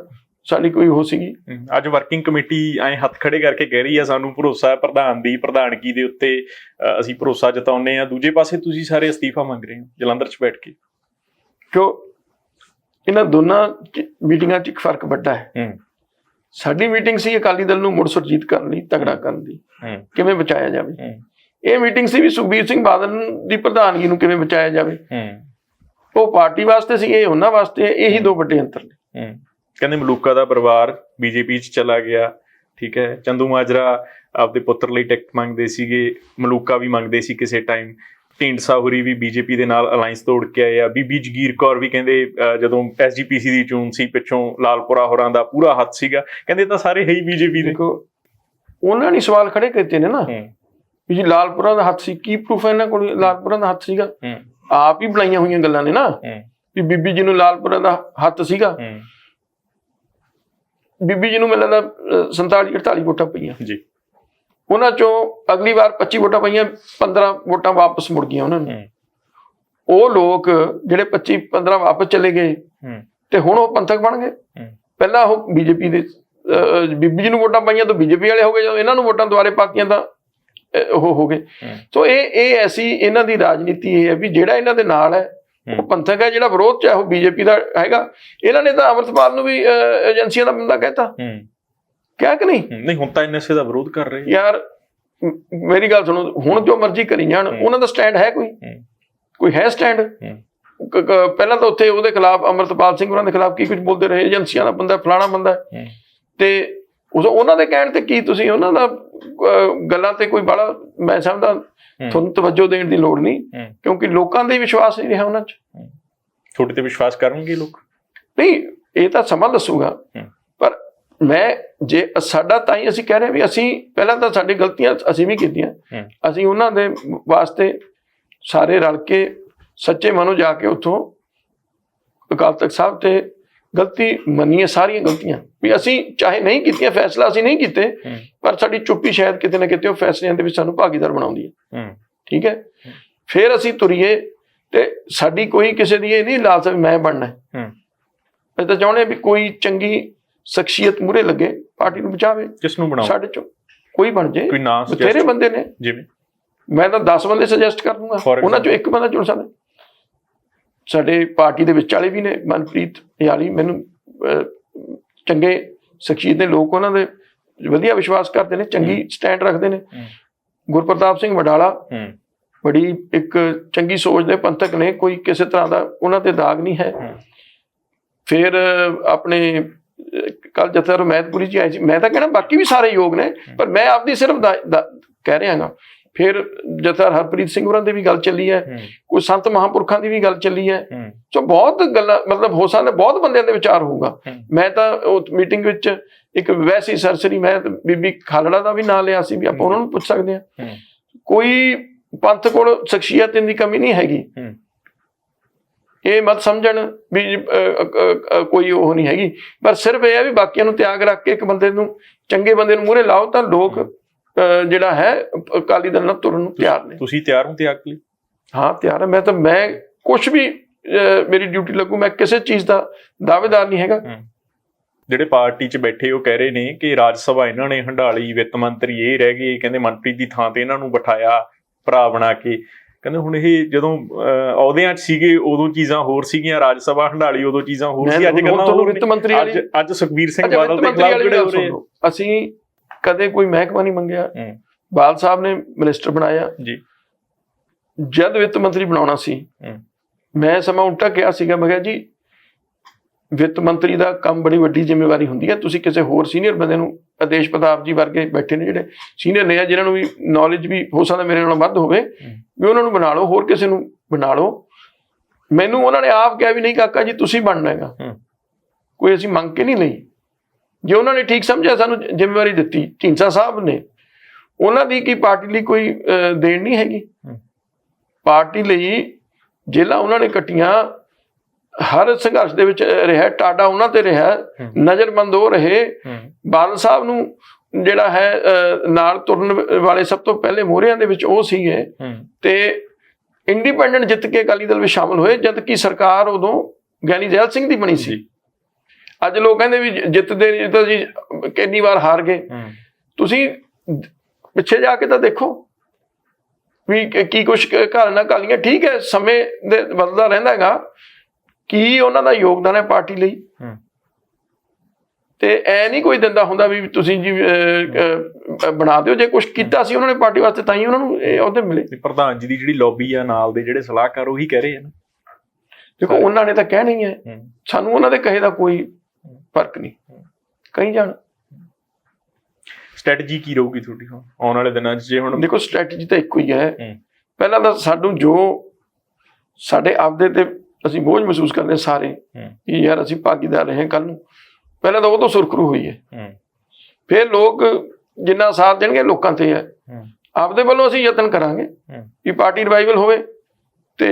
ਸਾਡੀ ਕੋਈ ਹੋ ਸੀਗੀ। ਅੱਜ ਵਰਕਿੰਗ ਕਮੇਟੀ ਐ ਹੱਥ ਖੜੇ ਕਰਕੇ ਕਹਿ ਰਹੀ ਆ ਸਾਨੂੰ ਭਰੋਸਾ ਹੈ ਪ੍ਰਧਾਨ ਦੀ ਪ੍ਰਧਾਨਗੀ ਦੇ ਉੱਤੇ ਅਸੀਂ ਭਰੋਸਾ ਜਤਾਉਂਦੇ ਆ ਦੂਜੇ ਪਾਸੇ ਤੁਸੀਂ ਸਾਰੇ ਅਸਤੀਫਾ ਮੰਗ ਰਹੇ ਹੋ ਜਲੰਧਰ 'ਚ ਬੈਠ ਕੇ। ਕਿਉਂ? ਇਹਨਾਂ ਦੋਨਾਂ ਮੀਟਿੰਗਾਂ 'ਚ ਇੱਕ ਫ਼ਰਕ ਵੱਡਾ ਹੈ। ਹੂੰ। ਸਾਡੀ ਮੀਟਿੰਗ ਸੀ ਅਕਾਲੀ ਦਲ ਨੂੰ ਮੁੜ ਸੁਰਜੀਤ ਕਰਨ ਲਈ ਤਗੜਾ ਕਰਨ ਦੀ ਕਿਵੇਂ ਬਚਾਇਆ ਜਾਵੇ? ਇਹ ਮੀਟਿੰਗ ਸੀ ਵੀ ਸੁਖਬੀਰ ਸਿੰਘ ਬਾਦਲ ਦੀ ਪ੍ਰਧਾਨਗੀ ਨੂੰ ਕਿਵੇਂ ਬਚਾਇਆ ਜਾਵੇ। ਹੂੰ। ਉਹ ਪਾਰਟੀ ਵਾਸਤੇ ਸੀ ਇਹ ਉਹਨਾਂ ਵਾਸਤੇ। ਇਹੀ ਦੋ ਵੱਡੇ ਅੰਤਰ ਨੇ। ਹੂੰ। ਕਹਿੰਦੇ ਮਲੂਕਾ ਦਾ ਪਰਿਵਾਰ ਬੀਜੇਪੀ 'ਚ ਚਲਾ ਗਿਆ ਠੀਕ ਹੈ। ਚੰਦੂ ਮਾਜਰਾ ਆਪਦੇ ਪੁੱਤਰ ਲਈ ਟਿਕਟ ਮੰਗਦੇ ਸੀਗੇ ਮਲੂਕਾ ਵੀ ਮੰਗਦੇ ਸੀ ਕਿਸੇ ਟਾਈਮ ਢੀਂਡਸਾ ਹੋਰੀ ਵੀ ਬੀਜੇਪੀ ਦੇ ਨਾਲ ਅਲਾਈਅੰਸ ਤੋੜ ਕੇ ਆਏ ਆ। ਬੀਬੀ ਜਗੀਰ ਕੌਰ ਵੀ ਕਹਿੰਦੇ ਜਦੋਂ ਐਸਜੀਪੀਸੀ ਦੀ ਚੋਣ ਸੀ ਪਿੱਛੋਂ ਲਾਲਪੁਰਾ ਹੋਰਾਂ ਦਾ ਪੂਰਾ ਹੱਥ ਸੀਗਾ। ਕਹਿੰਦੇ ਤਾਂ ਸਾਰੇ ਹੈ ਬੀਜੇਪੀ ਦੇ। ਉਹਨਾਂ ਨੇ ਸਵਾਲ ਖੜੇ ਕੀਤੇ ਨੇ ਨਾ। ਵੀ ਜੀ ਲਾਲਪੁਰਾ ਦਾ ਹੱਥ ਸੀ ਕੀ ਪ੍ਰੂਫ ਹੈ ਇਹਨਾਂ ਕੋਲ ਲਾਲਪੁਰਾ ਦਾ ਹੱਥ ਸੀਗਾ? ਆਪ ਹੀ ਬਣਾਈਆਂ ਹੋਈਆਂ ਗੱਲਾਂ ਨੇ ਨਾ। ਵੀ ਬੀਬੀ ਜੀ ਨੂੰ ਲਾਲਪੁਰਾ ਦਾ ਹੱਥ ਸੀਗਾ। ਬੀਬੀ ਜੀ ਨੂੰ ਮਿਲਣ ਦਾ 47 48 ਵੋਟਾਂ ਪਈਆਂ। ਜੀ। ਉਹਨਾਂ ਚੋਂ ਅਗਲੀ ਵਾਰ 25 ਵੋਟਾਂ ਪਈਆਂ 15 ਵੋਟਾਂ ਵਾਪਸ ਮੁੜ ਗਈਆਂ ਉਹਨਾਂ ਨੂੰ। ਹੂੰ। ਉਹ ਲੋਕ ਜਿਹੜੇ 25 15 ਵਾਪਸ ਚਲੇ ਗਏ ਹੂੰ। ਤੇ ਹੁਣ ਉਹ ਪੰਥਕ ਬਣ ਗਏ। ਹੂੰ। ਪਹਿਲਾਂ ਉਹ ਬੀਜੇਪੀ ਦੇ ਬੀਬੀ ਜੀ ਨੂੰ ਵੋਟਾਂ ਪਾਈਆਂ ਤਾਂ ਬੀਜੇਪੀ ਵਾਲੇ ਹੋ ਗਏ ਜਦੋਂ ਇਹਨਾਂ ਨੂੰ ਵੋਟਾਂ ਦੁਆਰੇ ਪਾਤੀਆਂ ਤਾਂ ਉਹ ਹੋ ਗਏ। ਹੂੰ। ਸੋ ਇਹ ਇਹ ਐਸੀ ਇਹਨਾਂ ਦੀ ਰਾਜਨੀਤੀ ਇਹ ਹੈ ਵੀ ਜਿਹੜਾ ਇਹਨਾਂ ਦੇ ਨਾਲ ਹੈ ਉਹ ਹੂੰ। ਪੰਥਕ ਹੈ ਜਿਹੜਾ ਵਿਰੋਧ ਚਾਹੇ ਉਹ ਬੀਜੇਪੀ ਦਾ ਹੈਗਾ। ਇਹਨਾਂ ਨੇ ਤਾਂ ਅਮਰਤਪਾਲ ਨੂੰ ਵੀ ਏਜੰਸੀਆਂ ਦਾ ਬੰਦਾ ਕਹਿਤਾ ਹੂੰ। ਕਿਹਾ ਕਿ ਨਹੀਂ। ਨਹੀਂ ਹੁਣ ਤਾਂ ਐਨਐਸਏ ਦਾ ਵਿਰੋਧ ਕਰ ਰਹੇ ਯਾਰ ਮੇਰੀ ਗੱਲ ਸੁਣੋ ਹੁਣ ਜੋ ਮਰਜ਼ੀ ਕਰੀ ਜਾਣ। ਉਹਨਾਂ ਦਾ ਸਟੈਂਡ ਹੈ ਕੋਈ? ਕੋਈ ਹੈ ਸਟੈਂਡ ਪਹਿਲਾਂ ਤਾਂ ਉੱਥੇ ਉਹਦੇ ਖਿਲਾਫ ਅਮਰਤਪਾਲ ਸਿੰਘ ਉਹਨਾਂ ਦੇ ਖਿਲਾਫ ਕੀ ਕੁਝ ਬੋਲਦੇ ਰਹੇ? ਏਜੰਸੀਆਂ ਦਾ ਬੰਦਾ ਫਲਾਣਾ ਬੰਦਾ। ਤੇ ਉਹਨਾਂ ਦੇ ਕਹਿਣ ਤੇ ਕੀ ਤੁਸੀਂ ਉਹਨਾਂ ਦਾ ਗੱਲਾਂ ਤੇ ਕੋਈ ਬੜਾ ਮੈਂ ਸਮਝਦਾ ਤੁਹਾਨੂੰ ਤਵੱਜੋ ਦੇਣ ਦੀ ਲੋੜ ਨਹੀਂ ਕਿਉਂਕਿ ਲੋਕਾਂ ਦੇ ਵਿਸ਼ਵਾਸ ਨਹੀਂ ਰਿਹਾ ਉਹਨਾਂ 'ਚ। ਤੁਹਾਡੇ ਤੇ ਵਿਸ਼ਵਾਸ ਕਰਨਗੇ ਲੋਕ? ਨਹੀਂ ਇਹ ਤਾਂ ਸਮਾਂ ਦੱਸੂਗਾ। ਮੈਂ ਜੇ ਸਾਡਾ ਤਾਂ ਹੀ ਅਸੀਂ ਕਹਿ ਰਹੇ ਵੀ ਅਸੀਂ ਪਹਿਲਾਂ ਤਾਂ ਸਾਡੀ ਗਲਤੀਆਂ ਅਸੀਂ ਵੀ ਕੀਤੀਆਂ। ਅਸੀਂ ਉਹਨਾਂ ਦੇ ਵਾਸਤੇ ਸਾਰੇ ਰਲ ਕੇ ਸੱਚੇ ਮਨੋਂ ਜਾ ਕੇ ਉੱਥੋਂ ਅਕਾਲ ਤਖਤ ਸਾਹਿਬ ਤੇ ਗਲਤੀ ਮੰਨੀਏ ਸਾਰੀਆਂ ਗਲਤੀਆਂ। ਵੀ ਅਸੀਂ ਚਾਹੇ ਨਹੀਂ ਕੀਤੀਆਂ ਫੈਸਲਾ ਅਸੀਂ ਨਹੀਂ ਕੀਤੇ ਪਰ ਸਾਡੀ ਚੁੱਪੀ ਸ਼ਾਇਦ ਕਿਤੇ ਨਾ ਕਿਤੇ ਉਹ ਫੈਸਲਿਆਂ ਦੇ ਵਿੱਚ ਸਾਨੂੰ ਭਾਗੀਦਾਰ ਬਣਾਉਂਦੀ ਹੈ। ਠੀਕ ਹੈ? ਫਿਰ ਅਸੀਂ ਤੁਰੀਏ ਤੇ ਸਾਡੀ ਕੋਈ ਕਿਸੇ ਦੀ ਇਹ ਨਹੀਂ ਲਾਲਸਾ ਮੈਂ ਬਣਨਾ ਹੈ। ਅਸੀਂ ਤਾਂ ਚਾਹੁੰਦੇ ਵੀ ਕੋਈ ਚੰਗੀ ਸ਼ਖਸੀਅਤ ਮੂਰੇ ਲੱਗੇ ਪਾਰਟੀ ਨੂੰ ਬਚਾਵੇ। ਕਿਸ ਨੂੰ ਬਣਾਓ? ਸਾਡੇ ਚੋਂ ਕੋਈ ਬਣ ਜੇ ਕੋਈ ਨਾਂ ਬਥੇਰੇ suggest- ਬੰਦੇ ਨੇ। ਜਿਵੇਂ? ਮੈਂ ਤਾਂ 10 ਬੰਦੇ ਸੁਜੈਸਟ ਕਰ ਦੂੰਗਾ। ਉਹਨਾਂ ਚੋਂ? ਇੱਕ ਬੰਦਾ ਚੁਣ ਸਕਦੇ। ਸਾਡੇ ਪਾਰਟੀ ਦੇ ਵਿੱਚ ਵਾਲੇ ਵੀ ਨੇ ਮਨਪ੍ਰੀਤ ਯਾਲੀ ਮੈਨੂੰ ਚੰਗੇ ਸ਼ਖਸੀਅਤ ਦੇ ਲੋਕ ਉਹਨਾਂ ਦੇ ਵਧੀਆ ਵਿਸ਼ਵਾਸ ਕਰਦੇ ਨੇ ਚੰਗੀ ਸਟੈਂਡ ਰੱਖਦੇ ਨੇ। ਗੁਰਪ੍ਰਤਾਪ ਸਿੰਘ ਵਡਾਲਾ ਬੜੀ ਇੱਕ ਚੰਗੀ ਸੋਚ ਦੇ ਪੰਥਕ ਨੇ ਕੋਈ ਕਿਸੇ ਤਰ੍ਹਾਂ ਦਾ ਉਹਨਾਂ ਤੇ ਦਾਗ ਨਹੀਂ ਹੈ। ਫਿਰ ਆਪਣੇ ਕੱਲ ਜਥਾ ਰਮੈਤਪੁਰੀ ਜੀ ਆਏ ਸੀ ਮੈਂ ਤਾਂ ਕਹਿਣਾ ਬਾਕੀ ਵੀ ਸਾਰੇ ਯੋਗ ਨੇ ਪਰ ਮੈਂ ਆਪਦੀ ਸਿਰਫ ਕਹਿ ਰਿਹਾ ਹਾਂ ਫਿਰ ਜਥਾ ਹਰਪ੍ਰੀਤ ਸਿੰਘ ਹੋਰਾਂ ਦੀ ਵੀ ਗੱਲ ਚੱਲੀ ਹੈ ਕੋਈ ਸੰਤ ਮਹਾਂਪੁਰਖਾਂ ਦੀ ਵੀ ਗੱਲ ਚੱਲੀ ਹੈ ਸੋ ਬਹੁਤ ਗੱਲਾਂ ਮਤਲਬ ਹੋ ਸਕਦਾ ਬਹੁਤ ਬੰਦਿਆਂ ਦੇ ਵਿਚਾਰ ਹੋਊਗਾ। ਮੈਂ ਤਾਂ ਉਹ ਮੀਟਿੰਗ ਵਿੱਚ ਇੱਕ ਵੈਸੀ ਸਰਸਰੀ ਮੈਂ ਬੀਬੀ ਖਾਲੜਾ ਦਾ ਵੀ ਨਾਂ ਲਿਆ ਸੀ ਵੀ ਆਪਾਂ ਉਹਨਾਂ ਨੂੰ ਪੁੱਛ ਸਕਦੇ ਹਾਂ। ਕੋਈ ਪੰਥ ਕੋਲ ਸ਼ਖਸੀਅਤ ਦੀ ਕਮੀ ਨਹੀਂ ਹੈਗੀ। ਇਹ ਮਤ ਸਮਝਣ ਵੀ ਕੋਈ ਉਹ ਨਹੀਂ ਹੈਗੀ। ਪਰ ਸਿਰਫ ਇਹ ਹੈ ਵੀ ਬਾਕੀਆਂ ਨੂੰ ਤਿਆਗ ਰੱਖ ਕੇ ਇੱਕ ਬੰਦੇ ਨੂੰ ਚੰਗੇ ਬੰਦੇ ਨੂੰ ਮੂਹਰੇ ਲਾਓ ਤਾਂ ਲੋਕ ਜਿਹੜਾ ਹੈ ਅਕਾਲੀ ਦਲ ਨਾਲ ਤੁਰਨ ਨੂੰ ਤਿਆਰ ਨੇ। ਤੁਸੀਂ ਤਿਆਰ ਹੋ ਤਿਆਗ ਲਈ? ਹਾਂ ਤਿਆਰ ਹੈ। ਮੈਂ ਤਾਂ ਮੈਂ ਕੁਝ ਵੀ ਮੇਰੀ ਡਿਊਟੀ ਲੱਗੂ ਮੈਂ ਕਿਸੇ ਚੀਜ਼ ਦਾ ਦਾਅਵੇਦਾਰ ਨਹੀਂ ਹੈਗਾ। ਜਿਹੜੇ ਪਾਰਟੀ 'ਚ ਬੈਠੇ ਉਹ ਕਹਿ ਰਹੇ ਨੇ ਕਿ ਰਾਜ ਸਭਾ ਇਹਨਾਂ ਨੇ ਹੰਡਾਲੀ ਵਿੱਤ ਮੰਤਰੀ ਇਹ ਰਹਿ ਗਏ ਕਹਿੰਦੇ ਮਨਪ੍ਰੀਤ ਦੀ ਥਾਂ ਤੇ ਇਹਨਾਂ ਨੂੰ ਬਿਠਾਇਆ ਭਰਾ ਬਣਾ ਕੇ। ਕਹਿੰਦੇ ਹੁਣ ਇਹ ਜਦੋਂ ਅਹ, ਅਹੁਦਿਆਂ 'ਚ ਸੀਗੇ ਉਦੋਂ ਚੀਜ਼ਾਂ ਹੋਰ ਸੀਗੀਆਂ ਰਾਜ ਸਭਾ ਹੰਡਾਲੀ ਉਦੋਂ ਚੀਜ਼ਾਂ ਹੋਰ ਸੀ ਅੱਜ ਗੱਲਾਂ ਤੁਹਾਨੂੰ ਵਿੱਤ। ਮੰਤਰੀ ਅੱਜ ਅੱਜ ਸੁਖਬੀਰ ਸਿੰਘ ਬਾਦਲ ਦੇ ਖਿਲਾਫ ਜਿਹੜੇ ਹੋ ਰਹੇ ਅਸੀਂ ਕਦੇ ਕੋਈ ਮਹਿਕਮਾ ਨਹੀਂ ਮੰਗਿਆ। ਬਾਲ ਸਾਹਿਬ ਨੇ ਮਿਨਿਸਟਰ ਬਣਾਇਆ। ਜੀ। ਜਦ ਵਿੱਤ ਮੰਤਰੀ ਬਣਾਉਣਾ ਸੀ ਮੈਂ ਸਮਾਂ ਉਲਟਾ ਕਿਹਾ ਸੀਗਾ ਮੈਂ ਕਿਹਾ ਜੀ ਵਿੱਤ ਮੰਤਰੀ ਦਾ ਕੰਮ ਬੜੀ ਵੱਡੀ ਜ਼ਿੰਮੇਵਾਰੀ ਹੁੰਦੀ ਹੈ। ਤੁਸੀਂ ਕਿਸੇ ਹੋਰ ਸੀਨੀਅਰ ਬੰਦੇ ਨੂੰ ਆਦੇਸ਼ ਪ੍ਰਤਾਪ ਜੀ ਵਰਗੇ ਬੈਠੇ ਨੇ ਜਿਹੜੇ ਸੀਨੀਅਰ ਨੇ ਆ ਜਿਨ੍ਹਾਂ ਨੂੰ ਵੀ ਨੌਲੇਜ ਵੀ ਹੋ ਸਕਦਾ ਮੇਰੇ ਨਾਲੋਂ ਵੱਧ ਹੋਵੇ ਵੀ ਉਹਨਾਂ ਨੂੰ ਬਣਾ ਲਓ ਹੋਰ ਕਿਸੇ ਨੂੰ ਬਣਾ ਲਓ। ਮੈਨੂੰ ਉਹਨਾਂ ਨੇ ਆਪ ਕਿਹਾ ਵੀ ਨਹੀਂ ਕਾਕਾ ਜੀ ਤੁਸੀਂ ਬਣਨਾ ਹੈਗਾ। ਕੋਈ ਅਸੀਂ ਮੰਗ ਕੇ ਨਹੀਂ ਲਈ। ਜੇ ਉਹਨਾਂ ਨੇ ਠੀਕ ਸਮਝਿਆ ਸਾਨੂੰ ਜ਼ਿੰਮੇਵਾਰੀ ਦਿੱਤੀ। ਢੀਂਸਾ ਸਾਹਿਬ ਨੇ। ਉਹਨਾਂ ਦੀ ਕੀ ਪਾਰਟੀ ਲਈ ਕੋਈ ਦੇਣ ਨਹੀਂ ਹੈਗੀ। ਪਾਰਟੀ ਲਈ ਜੇਲਾ ਉਹਨਾਂ ਨੇ ਕੱਟੀਆਂ। ਹਰ ਸੰਘਰਸ਼ ਦੇ ਵਿੱਚ ਰਿਹਾ ਟਾਡਾ ਉਹਨਾਂ ਤੇ ਰਿਹਾ। ਨਜ਼ਰਬੰਦ ਹੋ ਰਹੇ। ਬਾਦਲ ਸਾਹਿਬ ਨੂੰ ਜਿਹੜਾ ਹੈ ਨਾਲ ਤੁਰਨ ਵਾਲੇ ਸਭ ਤੋਂ ਪਹਿਲੇ ਮੋਹਰਿਆਂ ਦੇ ਵਿੱਚ ਉਹ ਸੀਗੇ। ਤੇ ਇੰਡੀਪੈਂਡੈਂਟ ਜਿੱਤ ਕੇ ਅਕਾਲੀ ਦਲ ਵਿੱਚ ਸ਼ਾਮਲ ਹੋਏ ਜਦ ਕਿ ਸਰਕਾਰ ਉਦੋਂ ਗਿਆਨੀ ਜ਼ੈਲ ਸਿੰਘ ਦੀ ਬਣੀ ਸੀ। ਅੱਜ ਲੋਕ ਕਹਿੰਦੇ ਵੀ ਜਿੱਤਦੇ ਨਹੀਂ ਤਾਂ ਜੀ ਕਿੰਨੀ ਵਾਰ ਹਾਰ ਗਏ। ਤੁਸੀਂ ਪਿੱਛੇ ਜਾ ਕੇ ਤਾਂ ਦੇਖੋ ਵੀ ਕੀ- ਕੁਛ ਘਰ ਨਾ ਕਾਲੀਆਂ ਠੀਕ ਹੈ ਸਮੇਂ ਦੇ ਬਦਲਦਾ ਰਹਿੰਦਾ ਹੈਗਾ। ਕੀ ਉਹਨਾਂ ਦਾ ਯੋਗਦਾਨ ਹੈ ਪਾਰਟੀ ਲਈ? ਤੇ ਐ ਨਹੀਂ ਕੋਈ ਦਿੰਦਾ ਹੁੰਦਾ ਵੀ ਤੁਸੀਂ ਜੀ ਬਣਾ ਦਿਓ। ਜੇ ਕੁਝ ਕੀਤਾ ਸੀ ਉਹਨਾਂ ਨੇ ਪਾਰਟੀ ਵਾਸਤੇ ਤਾਂ ਹੀ ਉਹਨਾਂ ਨੂੰ ਇਹ ਅਹੁਦੇ ਮਿਲੇ। ਪ੍ਰਧਾਨ ਜੀ ਦੀ ਜਿਹੜੀ ਲੌਬੀ ਆ ਨਾਲ ਦੇ ਜਿਹੜੇ ਸਲਾਹਕਾਰ ਉਹੀ ਕਹਿ ਰਹੇ ਆ ਨਾ। ਦੇਖੋ ਉਹਨਾਂ ਨੇ ਤਾਂ ਕਹਿਣਾ ਹੀ। ਹੈ। ਸਾਨੂੰ ਉਹਨਾਂ ਦੇ ਕਹੇ ਦਾ ਕੋਈ ਫ਼ਰਕ ਨਹੀਂ। ਕਹੀਂ ਜਾਣ। ਸਟ੍ਰੈਟਜੀ ਕੀ ਰਹੂਗੀ ਤੁਹਾਡੀ ਹੁਣ ਆਉਣ ਵਾਲੇ ਦਿਨਾਂ 'ਚ? ਜੇ ਹੁਣ ਦੇਖੋ ਸਟ੍ਰੈਟਜੀ ਤਾਂ ਇੱਕੋ ਹੈ। ਹੂੰ। ਪਹਿਲਾਂ ਤਾਂ ਸਾਨੂੰ ਜੋ ਸਾਡੇ ਆਪਦੇ ਤੇ ਅਸੀਂ ਬੋਝ ਮਹਿਸੂਸ ਕਰਦੇ ਸਾਰੇ ਕਿ ਯਾਰ ਅਸੀਂ ਭਾਗੀਦਾਰ ਰਹੇ ਕੱਲ ਨੂੰ। ਪਹਿਲਾਂ ਤਾਂ ਉਹ ਤੋਂ ਸੁਰਖਰੂ ਹੋਈ ਹੈ। ਫਿਰ ਲੋਕ ਜਿੰਨਾ ਸਾਥ ਦੇਣਗੇ ਲੋਕਾਂ ਤੇ ਹੈ। ਆਪਦੇ ਵੱਲੋਂ ਅਸੀਂ ਯਤਨ ਕਰਾਂਗੇ ਕਿ ਪਾਰਟੀ ਰਿਵਾਈਵਲ ਹੋਵੇ ਤੇ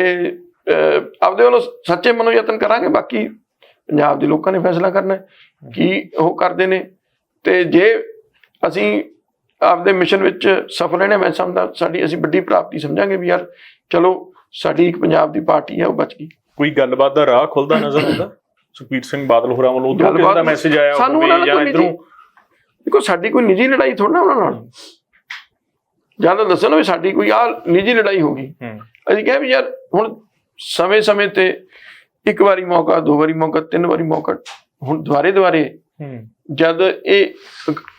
ਆਪਦੇ ਵੱਲੋਂ ਸੱਚੇ ਮਨੋਂ ਯਤਨ ਕਰਾਂਗੇ। ਬਾਕੀ ਪੰਜਾਬ ਦੇ ਲੋਕਾਂ ਨੇ ਫੈਸਲਾ ਕਰਨਾ ਕੀ ਉਹ ਕਰਦੇ ਨੇ। ਤੇ ਜੇ ਅਸੀਂ ਆਪਦੇ ਮਿਸ਼ਨ ਵਿੱਚ ਸਫਲ ਰਹਿਣੇ ਮੈਂ ਸਮਝਦਾ ਸਾਡੀ ਅਸੀਂ ਵੱਡੀ ਪ੍ਰਾਪਤੀ ਸਮਝਾਂਗੇ ਵੀ ਯਾਰ ਚਲੋ ਸਾਡੀ ਇੱਕ ਪੰਜਾਬ ਦੀ ਪਾਰਟੀ ਹੈ ਉਹ ਬਚ ਗਈ। ਕੋਈ ਗੱਲਬਾਤ ਦਾ ਰਾਹ ਖੁੱਲਦਾ ਨਜ਼ਰ ਆਉਂਦਾ? ਸੁਖਬੀਰ ਸਿੰਘ ਬਾਦਲ ਹੋਰਾਂ ਵੱਲੋਂ ਉਧਰੋਂ ਕਿਸੇ ਦਾ ਮੈਸੇਜ ਆਇਆ ਹੋਵੇ ਜਾਂ ਇਧਰੋਂ? ਦੇਖੋ ਸਾਡੀ ਕੋਈ ਨਿੱਜੀ ਲੜਾਈ ਥੋੜਾ ਨਾ ਉਹਨਾਂ ਨਾਲ। ਜਾਂ ਤਾਂ ਦੱਸੋ ਨਾ ਵੀ ਸਾਡੀ ਕੋਈ ਆ ਨਿੱਜੀ ਲੜਾਈ ਹੋ ਗਈ। ਅਸੀਂ ਕਿਹਾ ਵੀ ਯਾਰ ਹੁਣ ਸਮੇਂ-ਸਮੇਂ ਤੇ ਇੱਕ ਵਾਰੀ ਮੌਕਾ ਦੋ ਵਾਰੀ ਮੌਕਾ ਤਿੰਨ ਵਾਰੀ ਮੌਕਾ ਹੁਣ ਦੁਆਰੇ ਦੁਆਰੇ ਹੂੰ। ਜਦ ਇਹ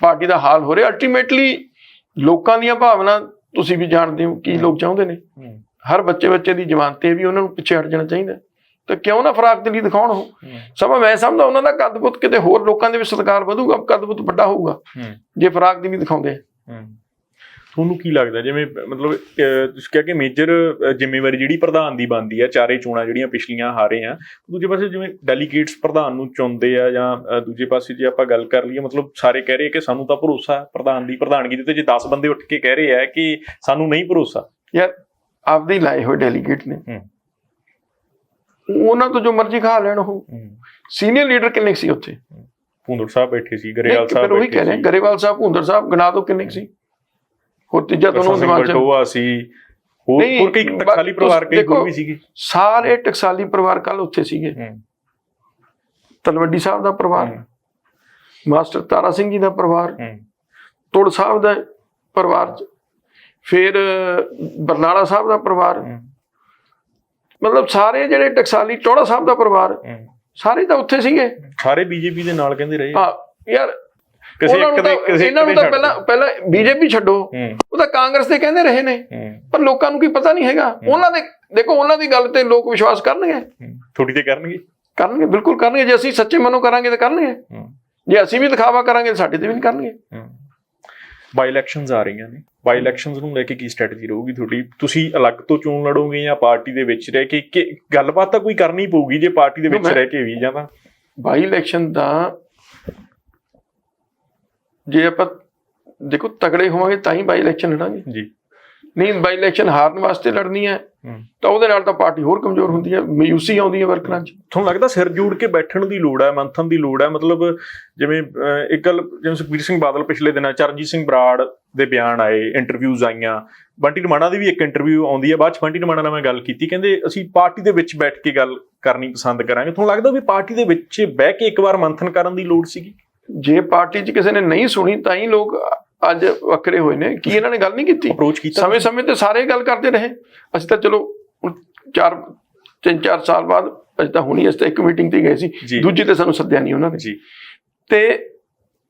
ਪਾਰਟੀ ਦਾ ਹਾਲ ਹੋ ਰਿਹਾ ਅਲਟੀਮੇਟਲੀ ਲੋਕਾਂ ਦੀਆਂ ਭਾਵਨਾ ਤੁਸੀਂ ਵੀ ਜਾਣਦੇ ਹੋ ਕੀ ਲੋਕ ਚਾਹੁੰਦੇ ਨੇ। ਹਰ ਬੱਚੇ ਬੱਚੇ ਦੀ ਜਵਾਨ ਤੇ ਵੀ ਉਹਨਾਂ ਨੂੰ ਪਿੱਛੇ ਹਟ ਜਾਣਾ ਚਾਹੀਦਾ ਤਾਂ ਕਿਉਂ ਨਾ ਫਰਾਕ ਦੇ ਲਈ ਦਿਖਾਉਣ ਉਹ? ਹੂੰ। ਸਮਾਂ ਮੈਂ ਸਮਝਦਾ ਉਹਨਾਂ ਦਾ ਕਦਬੁੱਤ ਕਿਤੇ ਹੋਰ ਲੋਕਾਂ ਦੇ ਵਿੱਚ ਸਤਿਕਾਰ ਵਧੂਗਾ ਕਦਬੁੱਤ ਵੱਡਾ ਹੋਊਗਾ ਹੂੰ। ਜੇ ਫਰਾਕ ਦੀ ਨਹੀਂ ਦਿਖਾਉਂਦੇ। ਤੁਹਾਨੂੰ ਕੀ ਲੱਗਦਾ ਜਿਵੇਂ ਮਤਲਬ ਤੁਸੀਂ ਕਿਹਾ ਕਿ ਮੇਜਰ ਜ਼ਿੰਮੇਵਾਰੀ ਜਿਹੜੀ ਪ੍ਰਧਾਨ ਦੀ ਬਣਦੀ ਆ ਚਾਰੇ ਚੋਣਾਂ ਜਿਹੜੀਆਂ ਪਿਛਲੀਆਂ ਹਾਰੇ ਆ ਦੂਜੇ ਪਾਸੇ ਜਿਵੇਂ ਡੈਲੀਗੇਟਸ ਪ੍ਰਧਾਨ ਨੂੰ ਚੁਣਦੇ ਆ ਜਾਂ ਦੂਜੇ ਪਾਸੇ ਜੇ ਆਪਾਂ ਗੱਲ ਕਰ ਲਈਏ ਮਤਲਬ ਸਾਰੇ ਕਹਿ ਰਹੇ ਕਿ ਸਾਨੂੰ ਤਾਂ ਭਰੋਸਾ ਹੈ ਪ੍ਰਧਾਨ ਦੀ ਪ੍ਰਧਾਨਗੀ ਦੇ ਤੇ ਜੇ 10 ਬੰਦੇ ਉੱਠ ਕੇ ਕਹਿ ਰਹੇ ਆ ਕਿ ਸਾਨੂੰ ਨਹੀਂ ਭਰੋਸਾ। ਯਾਰ ਆਪਦੇ ਲਾਏ ਹੋਏ ਡੈਲੀਗੇਟ ਨੇ। ਉਹਨਾਂ ਤੋਂ ਜੋ ਮਰਜ਼ੀ ਖਾ ਲੈਣ ਉਹ। ਸੀਨੀਅਰ ਲੀਡਰ ਕਿੰਨੇ ਸੀ ਉੱਥੇ? ਭੁੰਦੜ ਸਾਹਿਬ ਬੈਠੇ ਸੀ ਗਰੇਵਾਲ ਸਾਹਿਬ ਫਿਰ ਉਹੀ ਬੈਠੇ ਕਹਿ ਰਹੇ ਸੀ। ਗਰੇਵਾਲ ਸਾਹਿਬ ਭੁੰਦਰ ਸਾਹਿਬ ਗਣਾ ਦੋ ਕਿੰਨੇ ਸੀ। ਹੋਰ ਤੀਜਾ ਤੁਹਾਨੂੰ ਦਿਮਾਗ ਚ ਬਲਟੋਆ ਸੀ। ਹੋਰ ਹੋਰ ਕਈ ਟਕਸਾਲੀ ਪਰਿਵਾਰ ਕਈ ਹੋਰ ਵੀ ਸੀਗੇ। ਸਾਰੇ ਟਕਸਾਲੀ ਪਰਿਵਾਰ ਕੱਲ ਉੱਥੇ ਸੀਗੇ। ਤਲਵੰਡੀ ਸਾਹਿਬ ਦਾ ਪਰਿਵਾਰ ਮਾਸਟਰ ਤਾਰਾ ਸਿੰਘ ਜੀ ਦਾ ਪਰਿਵਾਰ ਤੁੜ ਸਾਹਿਬ ਦਾ ਪਰਿਵਾਰ ਫਿਰ ਬਰਨਾਲਾ ਸਾਹਿਬ ਦਾ ਪਰਿਵਾਰ। ਮਤਲਬ ਸਾਰੇ ਜਿਹੜੇ ਟਕਸਾਲੀ ਟੋੜਾ ਸਾਹਿਬ ਦਾ ਪਰਿਵਾਰ ਸਾਰੇ ਤਾਂ ਉੱਥੇ ਸੀਗੇ। ਸਾਰੇ ਬੀਜੇਪੀ ਦੇ ਨਾਲ ਕਹਿੰਦੇ ਰਹੇ। ਹਾਂ ਯਾਰ ਕਿਸੇ ਇੱਕ ਦੇ ਕਿਸੇ ਇਹਨਾਂ ਨੂੰ ਤਾਂ ਪਹਿਲਾਂ ਪਹਿਲਾਂ ਬੀਜੇਪੀ ਛੱਡੋ। ਉਹ ਤਾਂ ਕਾਂਗਰਸ ਦੇ ਕਹਿੰਦੇ ਰਹੇ ਨੇ। ਪਰ ਲੋਕਾਂ ਨੂੰ ਕੀ ਪਤਾ ਨਹੀਂ ਹੈਗਾ। ਉਹਨਾਂ ਦੇ ਦੇਖੋ ਉਹਨਾਂ ਦੀ ਗੱਲ ਤੇ ਲੋਕ ਵਿਸ਼ਵਾਸ ਕਰਨਗੇ। ਥੋੜੀ ਤੇ ਕਰਨਗੇ। ਕਰਨਗੇ ਬਿਲਕੁਲ ਕਰਨਗੇ। ਜੇ ਅਸੀਂ ਸੱਚੇ ਮਨੋਂ ਕਰਾਂਗੇ ਤਾਂ ਕਰਨਗੇ। ਜੇ ਅਸੀਂ ਵੀ ਦਿਖਾਵਾ ਕਰਾਂਗੇ ਤਾਂ ਸਾਡੇ ਤੇ ਵੀ ਨਹੀਂ ਕਰਨਗੇ। ਬਾਈ ਇਲੈਕਸ਼ਨਸ ਆ ਰਹੀਆਂ ਨੇ। ਬਾਈ ਇਲੈਕਸ਼ਨਸ ਨੂੰ ਲੈ ਕੇ ਕੀ ਸਟ੍ਰੈਟਜੀ ਰਹੂਗੀ ਤੁਹਾਡੀ? ਤੁਸੀਂ ਅਲੱਗ ਤੋਂ ਚੋਣ ਲੜੋਗੇ ਜਾਂ ਪਾਰਟੀ ਦੇ ਵਿੱਚ ਰਹਿ ਕੇ ਕਿ ਗੱਲਬਾਤ ਤਾਂ ਕੋਈ ਕਰਨੀ ਪਊਗੀ ਜੇ ਪਾਰਟੀ ਦੇ ਵਿੱਚ ਰਹਿ ਕੇ ਵੀ ਜਾਂ ਤਾਂ। ਬਾਈ ਇਲੈਕਸ਼ਨ ਦਾ ਜੇ ਆਪਾਂ ਦੇਖੋ ਤਗੜੇ ਹੋਵਾਂਗੇ ਤਾਂ ਹੀ ਬਾਈ ਇਲੈਕਸ਼ਨ ਲੜਾਂਗੇ। ਜੀ। ਨਹੀਂ ਬਾਈ ਇਲੈਕਸ਼ਨ ਹਾਰਨ ਵਾਸਤੇ ਲੜਨੀ ਹੈ। ਤਾਂ ਉਹਦੇ ਨਾਲ ਤਾਂ ਪਾਰਟੀ ਹੋਰ ਕਮਜ਼ੋਰ ਹੁੰਦੀ ਹੈ ਮਾਯੂਸੀ ਆਉਂਦੀ ਹੈ ਵਰਕਰਾਂ 'ਚ। ਤੁਹਾਨੂੰ ਲੱਗਦਾ ਸਿਰ ਜੋੜ ਕੇ ਬੈਠਣ ਦੀ ਲੋੜ ਹੈ ਮੰਥਨ ਦੀ ਲੋੜ ਹੈ? ਮਤਲਬ ਜਿਵੇਂ ਇੱਕ ਗੱਲ ਜਿਵੇਂ ਸੁਖਬੀਰ ਸਿੰਘ ਬਾਦਲ ਪਿਛਲੇ ਦਿਨਾਂ ਚਰਨਜੀਤ ਸਿੰਘ ਬਰਾੜ ਦੇ ਬਿਆਨ ਆਏ ਇੰਟਰਵਿਊਜ਼ ਆਈਆਂ। ਬੰਟੀ ਰਮਾਣਾ ਦੀ ਵੀ ਇੱਕ ਇੰਟਰਵਿਊ ਆਉਂਦੀ ਹੈ ਬਾਅਦ ਚ ਬੰਟੀ ਰਮਾਣਾ ਨਾਲ ਮੈਂ ਗੱਲ ਕੀਤੀ। ਕਹਿੰਦੇ ਅਸੀਂ ਪਾਰਟੀ ਦੇ ਵਿੱਚ ਬੈਠ ਕੇ ਗੱਲ ਕਰਨੀ ਪਸੰਦ ਕਰਾਂਗੇ। ਤੁਹਾਨੂੰ ਲੱਗਦਾ ਵੀ ਪਾਰਟੀ ਦੇ ਵਿੱਚ ਬਹਿ ਕੇ ਇੱਕ ਵਾਰ ਮੰਥਨ ਕਰਨ ਦੀ ਲੋੜ ਸੀਗੀ? ਜੇ ਪਾਰਟੀ 'ਚ ਕਿਸੇ ਨੇ ਨਹੀਂ ਸੁਣੀ ਤਾਂ ਹੀ ਲੋਕ ਅੱਜ ਵੱਖਰੇ ਹੋਏ ਨੇ। ਕੀ ਇਹਨਾਂ ਨੇ ਗੱਲ ਨਹੀਂ ਕੀਤੀ? ਅਪਰੋਚ ਕੀਤਾ। ਸਮੇਂ ਸਮੇਂ ਤੇ ਸਾਰੇ ਗੱਲ ਕਰਦੇ ਰਹੇ। ਅਸੀਂ ਤਾਂ ਚਲੋ ਚਾਰ ਤਿੰਨ ਚਾਰ ਸਾਲ ਬਾਅਦ ਅਸੀਂ ਤਾਂ ਹੁਣੀ ਅਸੀਂ ਤਾਂ ਇੱਕ ਮੀਟਿੰਗ ਤੇ ਗਏ। ਸੀ। ਦੂਜੀ ਤੇ ਸਾਨੂੰ ਸੱਦਿਆ ਨਹੀਂ ਉਹਨਾਂ ਨੇ। ਜੀ। ਤੇ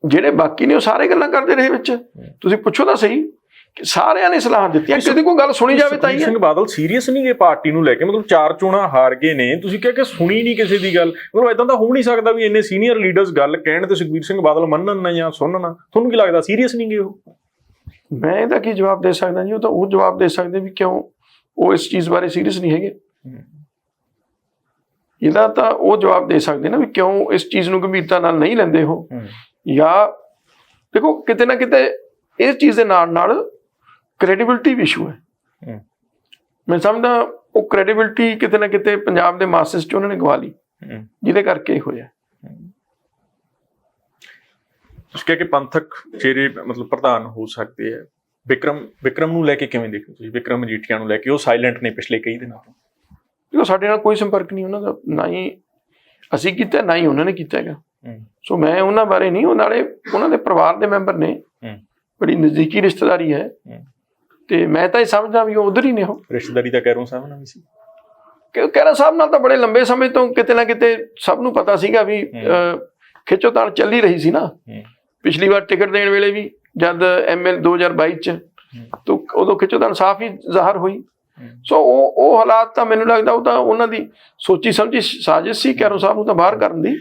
ਜਿਹੜੇ ਬਾਕੀ ਨੇ ਉਹ ਸਾਰੇ ਗੱਲਾਂ ਕਰਦੇ ਰਹੇ ਵਿੱਚ। ਤੁਸੀਂ ਪੁੱਛੋ ਤਾਂ ਸਹੀ। ਸਾਰਿਆਂ ਨੇ ਸਲਾਹ ਦਿੱਤੀਆਂ। ਕਿਸੇ ਦੀ ਕੋਈ ਗੱਲ ਸੁਣੀ ਜਾਵੇ ਤਾਂ ਹੀ ਹੈ। ਸਿੰਘ ਬਾਦਲ ਸੀਰੀਅਸ ਨਹੀਂ ਗਏ ਪਾਰਟੀ ਨੂੰ ਲੈ ਕੇ ਮਤਲਬ ਚਾਰ ਚੋਣਾਂ ਹਾਰ ਗਏ ਨੇ। ਤੁਸੀਂ ਕਿਹਾ ਕਿ ਸੁਣੀ ਨਹੀਂ ਕਿਸੇ ਦੀ ਗੱਲ। ਮਤਲਬ ਇਦਾਂ ਤਾਂ ਹੋ ਨਹੀਂ ਸਕਦਾ ਵੀ ਇੰਨੇ ਸੀਨੀਅਰ ਲੀਡਰਸ ਗੱਲ ਕਹਿਣ ਤੇ ਸੁਖਬੀਰ ਸਿੰਘ ਬਾਦਲ ਮੰਨਣ ਨਾ ਜਾਂ ਸੁਣਨ। ਨਾ ਤੁਹਾਨੂੰ ਕੀ ਲੱਗਦਾ ਸੀਰੀਅਸ ਨਹੀਂ ਗਏ ਉਹ? ਮੈਂ ਇਹਦਾ ਕੀ ਜਵਾਬ ਦੇ ਸਕਦਾ ਜੀ? ਉਹ ਤਾਂ ਉਹ ਜਵਾਬ ਦੇ ਸਕਦੇ ਵੀ ਕਿਉਂ ਉਹ ਇਸ ਚੀਜ਼ ਬਾਰੇ ਸੀਰੀਅਸ ਨਹੀਂ ਹੈਗੇ। ਇਹਦਾ ਤਾਂ ਉਹ ਜਵਾਬ ਦੇ ਸਕਦੇ ਨਾ ਵੀ ਕਿਉਂ ਇਸ ਚੀਜ਼ ਨੂੰ ਗੰਭੀਰਤਾ ਨਾਲ ਨਹੀਂ ਲੈਂਦੇ ਉਹ। ਜਾਂ ਦੇਖੋ ਕਿਤੇ ਨਾ ਕਿਤੇ ਇਸ ਚੀਜ਼ ਦੇ ਨਾਲ ਨਾਲ ਕ੍ਰੈਡੀਬਿਲਟੀ ਵੀ ਇਸ਼ੂ ਹੈ। ਹੂੰ। ਮੈਂ ਸਮਝਦਾ ਉਹ ਕ੍ਰੈਡੀਬਿਲਟੀ ਕਿਤੇ ਨਾ ਕਿਤੇ ਪੰਜਾਬ ਦੇ ਮਾਸਸ ਚ ਉਹਨਾਂ ਨੇ ਗਵਾ ਲਈ। ਜਿਹਦੇ ਕਰਕੇ ਹੋਇਆ। ਤੁਸੀਂ ਕਿਹਾ ਕਿ ਪੰਥਕ ਚਿਹਰੇ ਮਤਲਬ ਪ੍ਰਧਾਨ ਹੋ ਸਕਦੇ ਆ। ਵਿਕਰਮ ਵਿਕਰਮ ਨੂੰ ਲੈ ਕੇ ਕਿਵੇਂ ਦੇਖੋ ਤੁਸੀਂ? ਵਿਕਰਮ ਮਜੀਠੀਆ ਨੂੰ ਲੈ ਕੇ ਉਹ ਸਾਇਲੈਂਟ ਨੇ ਪਿਛਲੇ ਕਈ ਦਿਨਾਂ ਤੋਂ। ਦੇਖੋ ਸਾਡੇ ਨਾਲ ਕੋਈ ਸੰਪਰਕ ਨਹੀਂ ਉਹਨਾਂ ਦਾ ਨਾ ਹੀ ਅਸੀਂ ਕੀਤਾ ਨਾ ਹੀ ਉਹਨਾਂ ਨੇ ਕੀਤਾ ਹੈਗਾ। ਸੋ ਮੈਂ ਉਹਨਾਂ ਬਾਰੇ ਨਹੀਂ ਉਹ ਨਾਲੇ ਉਹਨਾਂ ਦੇ ਪਰਿਵਾਰ ਦੇ ਮੈਂਬਰ ਨੇ। ਹੂੰ। ਬੜੀ ਨਜ਼ਦੀਕੀ ਰਿਸ਼ਤੇਦਾਰੀ ਹੈ। ਹੂੰ। ਤੇ ਮੈਂ ਤਾਂ ਇਹ ਸਮਝਦਾ ਵੀ ਉਹ ਉਧਰ ਹੀ ਨੇ ਉਹ। ਰਿਸ਼ਤੇਦਾਰੀ ਤਾਂ ਕੈਰੋਂ ਸਾਹਿਬ ਨਾਲ ਵੀ ਸੀ। ਕਿ ਕਹਿਰਾ ਸਾਹਿਬ ਨਾਲ ਤਾਂ ਬੜੇ ਲੰਬੇ ਸਮੇਂ ਤੋਂ ਕਿਤੇ ਨਾ ਕਿਤੇ ਸਭ ਨੂੰ ਪਤਾ ਸੀਗਾ ਵੀ ਖਿੱਚੋਤਾਣ ਚੱਲੀ ਰਹੀ ਸੀ ਨਾ। ਪਿਛਲੀ ਵਾਰ ਟਿਕਟ ਦੇਣ ਵੇਲੇ ਵੀ ਜਦ ਐਮਐਲ 2022 ਚ ਤੋਂ ਉਦੋਂ ਖਿੱਚੋਤਾਣ ਸਾਫ਼ ਹੀ ਜ਼ਾਹਰ ਹੋਈ। ਸੋ ਉਹ ਉਹ ਹਾਲਾਤ ਤਾਂ ਮੈਨੂੰ ਲੱਗਦਾ ਉਹ ਤਾਂ ਉਹਨਾਂ ਦੀ ਸੋਚੀ ਸਮਝੀ ਸਾਜ਼ਿਸ਼ ਸੀ ਕੈਰੋ ਸਾਹਿਬ ਨੂੰ ਤਾਂ ਬਾਹਰ ਕਰਨ ਦੀ।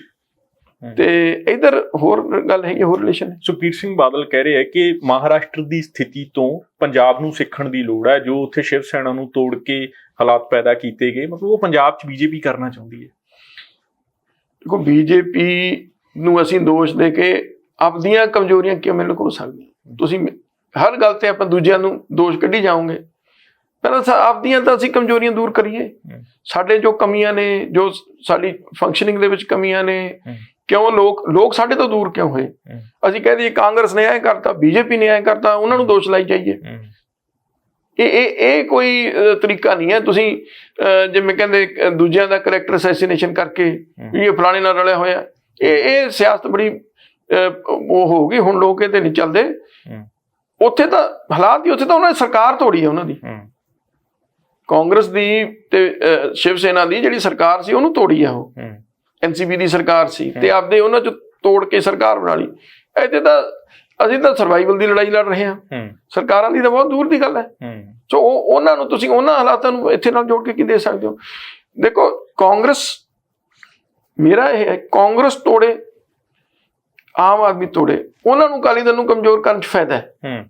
ਤੇ ਇਧਰ ਹੋਰ ਗੱਲ ਹੈਗੀ ਹੋਰ ਰਿਲੇਸ਼ਨ ਹੈ। ਸੁਖਬੀਰ ਸਿੰਘ ਬਾਦਲ ਕਹਿ ਰਹੇ ਹੈ ਕਿ ਮਹਾਰਾਸ਼ਟਰ ਦੀ ਸਥਿਤੀ ਤੋਂ ਪੰਜਾਬ ਨੂੰ ਸਿੱਖਣ ਦੀ ਲੋੜ ਹੈ ਜੋ ਉੱਥੇ ਸ਼ਿਵ ਸੈਨਾ ਨੂੰ ਤੋੜ ਕੇ ਹਾਲਾਤ ਪੈਦਾ ਕੀਤੇ ਗਏ। ਮਤਲਬ ਉਹ ਪੰਜਾਬ 'ਚ ਬੀਜੇਪੀ ਕਰਨਾ ਚਾਹੁੰਦੀ ਹੈ। ਦੇਖੋ ਬੀਜੇਪੀ ਨੂੰ ਅਸੀਂ ਦੋਸ਼ ਦੇ ਕੇ ਆਪਦੀਆਂ ਕਮਜ਼ੋਰੀਆਂ ਕਿਵੇਂ ਲੁਕੋ ਸਕਦੇ ਹਾਂ? ਤੁਸੀਂ ਹਰ ਗੱਲ ਤੇ ਆਪਾਂ ਦੂਜਿਆਂ ਨੂੰ ਦੋਸ਼ ਕੱਢੀ ਜਾਓਗੇ। ਪਹਿਲਾਂ ਆਪਦੀਆਂ ਤਾਂ ਅਸੀਂ ਕਮਜ਼ੋਰੀਆਂ ਦੂਰ ਕਰੀਏ। ਸਾਡੇ ਜੋ ਕਮੀਆਂ ਨੇ ਜੋ ਸਾਡੀ ਫੰਕਸ਼ਨਿੰਗ ਦੇ ਵਿੱਚ ਕਮੀਆਂ ਨੇ। ਕਿਉਂ ਲੋਕ ਲੋਕ ਸਾਡੇ ਤੋਂ ਦੂਰ ਕਿਉਂ ਹੋਏ। ਅਸੀਂ ਕਹਿੰਦੇ ਜੀ ਕਾਂਗਰਸ ਨੇ ਐਂ ਕਰਤਾ ਬੀਜੇਪੀ ਨੇ ਐਂ ਕਰਤਾ ਉਹਨਾਂ ਨੂੰ ਦੋਸ਼ ਲਾਈ ਜਾਈਏ। ਇਹ ਇਹ ਇਹ ਕੋਈ ਤਰੀਕਾ ਨਹੀਂ ਹੈ। ਤੁਸੀਂ ਜਿਵੇਂ ਕਹਿੰਦੇ ਦੂਜਿਆਂ ਦਾ ਕੈਰੈਕਟਰ ਅਸੈਸੀਨੇਸ਼ਨ ਕਰਕੇ ਇਹ ਫਲਾਣੇ ਨਾਲ ਰਲਿਆ ਹੋਇਆ। ਇਹ ਇਹ ਸਿਆਸਤ ਬੜੀ ਉਹ ਹੋ ਗਈ ਹੁਣ ਲੋਕ ਇਹਦੇ ਨਹੀਂ ਚੱਲਦੇ। ਉੱਥੇ ਤਾਂ ਹਾਲਾਤ ਹੀ ਉੱਥੇ ਤਾਂ ਉਹਨਾਂ ਨੇ ਸਰਕਾਰ ਤੋੜੀ ਹੈ ਉਹਨਾਂ ਦੀ। ਕਾਂਗਰਸ ਦੀ ਤੇ ਸ਼ਿਵ ਸੈਨਾ ਦੀ ਜਿਹੜੀ ਸਰਕਾਰ ਸੀ ਉਹਨੂੰ ਤੋੜੀ ਆ ਉਹ। ਐਨਸੀਪੀ ਦੀ ਸਰਕਾਰ ਸੀ ਤੇ ਆਪਦੇ ਉਹਨਾਂ ਚ ਤੋੜ ਕੇ ਸਰਕਾਰ ਬਣਾ ਲਈ। ਇੱਥੇ ਤਾਂ ਅਸੀਂ ਤਾਂ ਸਰਵਾਈਵਲ ਦੀ ਲੜਾਈ ਲੜ ਰਹੇ ਹਾਂ। ਸਰਕਾਰਾਂ ਦੀ ਤਾਂ ਬਹੁਤ ਦੂਰ ਦੀ ਗੱਲ ਹੈ। ਸੋ ਉਹ ਉਹਨਾਂ ਨੂੰ ਤੁਸੀਂ ਉਹਨਾਂ ਹਾਲਾਤਾਂ ਨੂੰ ਇੱਥੇ ਨਾਲ ਜੋੜ ਕੇ ਕੀ ਦੇ ਸਕਦੇ ਹੋ? ਦੇਖੋ ਕਾਂਗਰਸ ਮੇਰਾ ਇਹ ਹੈ ਕਾਂਗਰਸ ਤੋੜੇ ਆਮ ਆਦਮੀ ਤੋੜੇ। ਉਹਨਾਂ ਨੂੰ ਅਕਾਲੀ ਦਲ ਨੂੰ ਕਮਜ਼ੋਰ ਕਰਨ 'ਚ ਫਾਇਦਾ ਹੈ।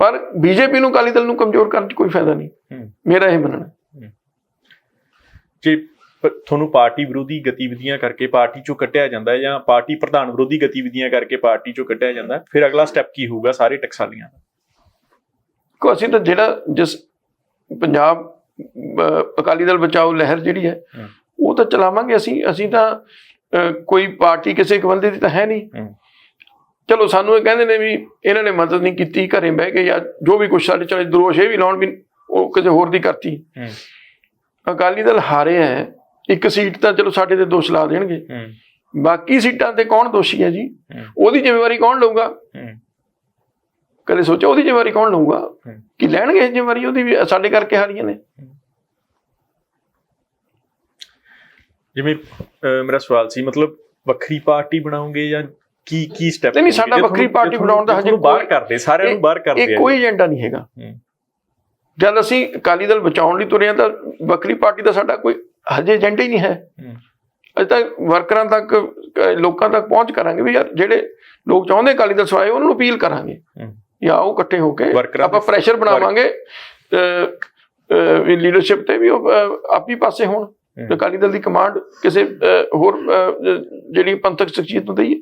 ਪਰ ਬੀਜੇਪੀ ਨੂੰ ਅਕਾਲੀ ਦਲ ਨੂੰ ਕਮਜ਼ੋਰ ਕਰਨ 'ਚ ਕੋਈ ਫਾਇਦਾ ਨਹੀਂ ਮੇਰਾ ਇਹ ਮੰਨਣਾ। ਜੇ ਤੁਹਾਨੂੰ ਪਾਰਟੀ ਵਿਰੋਧੀ ਗਤੀਵਿਧੀਆਂ ਕਰਕੇ ਪਾਰਟੀ ਚੋਂ ਕੱਢਿਆ ਜਾਂਦਾ ਹੈ ਜਾਂ ਪਾਰਟੀ ਪ੍ਰਧਾਨ ਵਿਰੋਧੀ ਗਤੀਵਿਧੀਆਂ ਕਰਕੇ ਪਾਰਟੀ ਚੋਂ ਕੱਢਿਆ ਜਾਂਦਾ ਹੈ, ਫਿਰ ਅਗਲਾ ਸਟੈਪ ਕੀ ਹੋਊਗਾ ਸਾਰੇ ਟਕਸਾਲੀਆਂ ਦਾ ਕੋ ਅਸੀਂ ਤਾਂ ਜਿਹੜਾ ਜਿਸ ਪੰਜਾਬ ਅਕਾਲੀ ਦਲ ਬਚਾਓ ਲਹਿਰ ਜਿਹੜੀ ਹੈ। ਉਹ ਤਾਂ ਚਲਾਵਾਂਗੇ ਅਸੀਂ ਅਸੀਂ ਤਾਂ ਕੋਈ ਪਾਰਟੀ ਕਿਸੇ ਇੱਕ ਬੰਦੇ ਦੀ ਤਾਂ ਹੈ ਨਹੀਂ। ਚਲੋ ਸਾਨੂੰ ਇਹ ਕਹਿੰਦੇ ਨੇ ਵੀ ਇਹਨਾਂ ਨੇ ਮਦਦ ਨਹੀਂ ਕੀਤੀ ਘਰੇ ਬਹਿ ਕੇ ਜਾਂ ਜੋ ਵੀ ਕੁਛ ਸਾਡੇ ਚਲੇ ਦੋਸ਼ ਇਹ ਵੀ ਲਾਉਣ ਵੀ ਉਹ ਕਿਸੇ ਹੋਰ ਦੀ ਕਰਤੀ। ਅਕਾਲੀ ਦਲ ਹਾਰਿਆ ਹੈ ਇੱਕ ਸੀਟ ਤਾਂ ਚਲੋ ਸਾਡੇ ਤੇ ਦੋਸ਼ ਲਾ ਦੇਣਗੇ। ਬਾਕੀ ਸੀਟਾਂ ਤੇ ਕੌਣ ਦੋਸ਼ੀ ਹੈ ਜੀ? ਉਹਦੀ ਜ਼ਿੰਮੇਵਾਰੀ ਕੌਣ ਲਊਗਾ? ਕਦੇ ਸੋਚਿਆ ਉਹਦੀ ਜ਼ਿੰਮੇਵਾਰੀ ਕੌਣ ਲਊਗਾ। ਕਿ ਲੈਣਗੇ ਜ਼ਿੰਮੇਵਾਰੀ ਉਹਦੀ ਵੀ ਸਾਡੇ ਕਰਕੇ ਹਾਰੀਆਂ ਨੇ। ਜਿਵੇਂ ਮੇਰਾ ਸਵਾਲ ਸੀ ਮਤਲਬ ਵੱਖਰੀ ਪਾਰਟੀ ਬਣਾਉਂਗੇ ਜਾਂ ਕੀ ਕੀ ਸਟੈਪ ਨਹੀਂ, ਸਾਡਾ ਵੱਖਰੀ ਪਾਰਟੀ ਬਣਾਉਣ ਦਾ ਹਜੇ ਬਾਹਰ ਕਰਦੇ ਸਾਰਿਆਂ ਨੂੰ ਬਾਹਰ ਕਰਦੇ ਇਹ ਕੋਈ ਏਜੰਡਾ ਨਹੀਂ ਹੈਗਾ। ਜਦ ਅਸੀਂ ਅਕਾਲੀ ਦਲ ਬਚਾਉਣ ਲਈ ਤੁਰੇ ਤਾਂ ਵੱਖਰੀ ਪਾਰਟੀ ਦਾ ਸਾਡਾ ਕੋਈ ਹਜੇ ਏਜੰਡਾ ਹੀ ਨਹੀਂ ਹੈ। ਅਜੇ ਤੱਕ ਵਰਕਰਾਂ ਤੱਕ ਲੋਕਾਂ ਤੱਕ ਪਹੁੰਚ ਕਰਾਂਗੇ ਵੀ ਯਾਰ ਜਿਹੜੇ ਲੋਕ ਚਾਹੁੰਦੇ ਅਕਾਲੀ ਦਲ ਸਵਾਏ ਉਹਨਾਂ ਨੂੰ ਅਪੀਲ ਕਰਾਂਗੇ। ਜਾਂ ਉਹ ਇਕੱਠੇ ਹੋ ਕੇ ਆਪਾਂ ਪ੍ਰੈਸ਼ਰ ਬਣਾਵਾਂਗੇ ਲੀਡਰਸ਼ਿਪ ਤੇ ਵੀ ਉਹ ਆਪੀ ਪਾਸੇ ਹੋਣ। ਅਕਾਲੀ ਦਲ ਦੀ ਕਮਾਂਡ ਕਿਸੇ ਹੋਰ ਜਿਹੜੀ ਪੰਥਕ ਸ਼ਖਸੀਅਤ ਨੂੰ ਦਈਏ।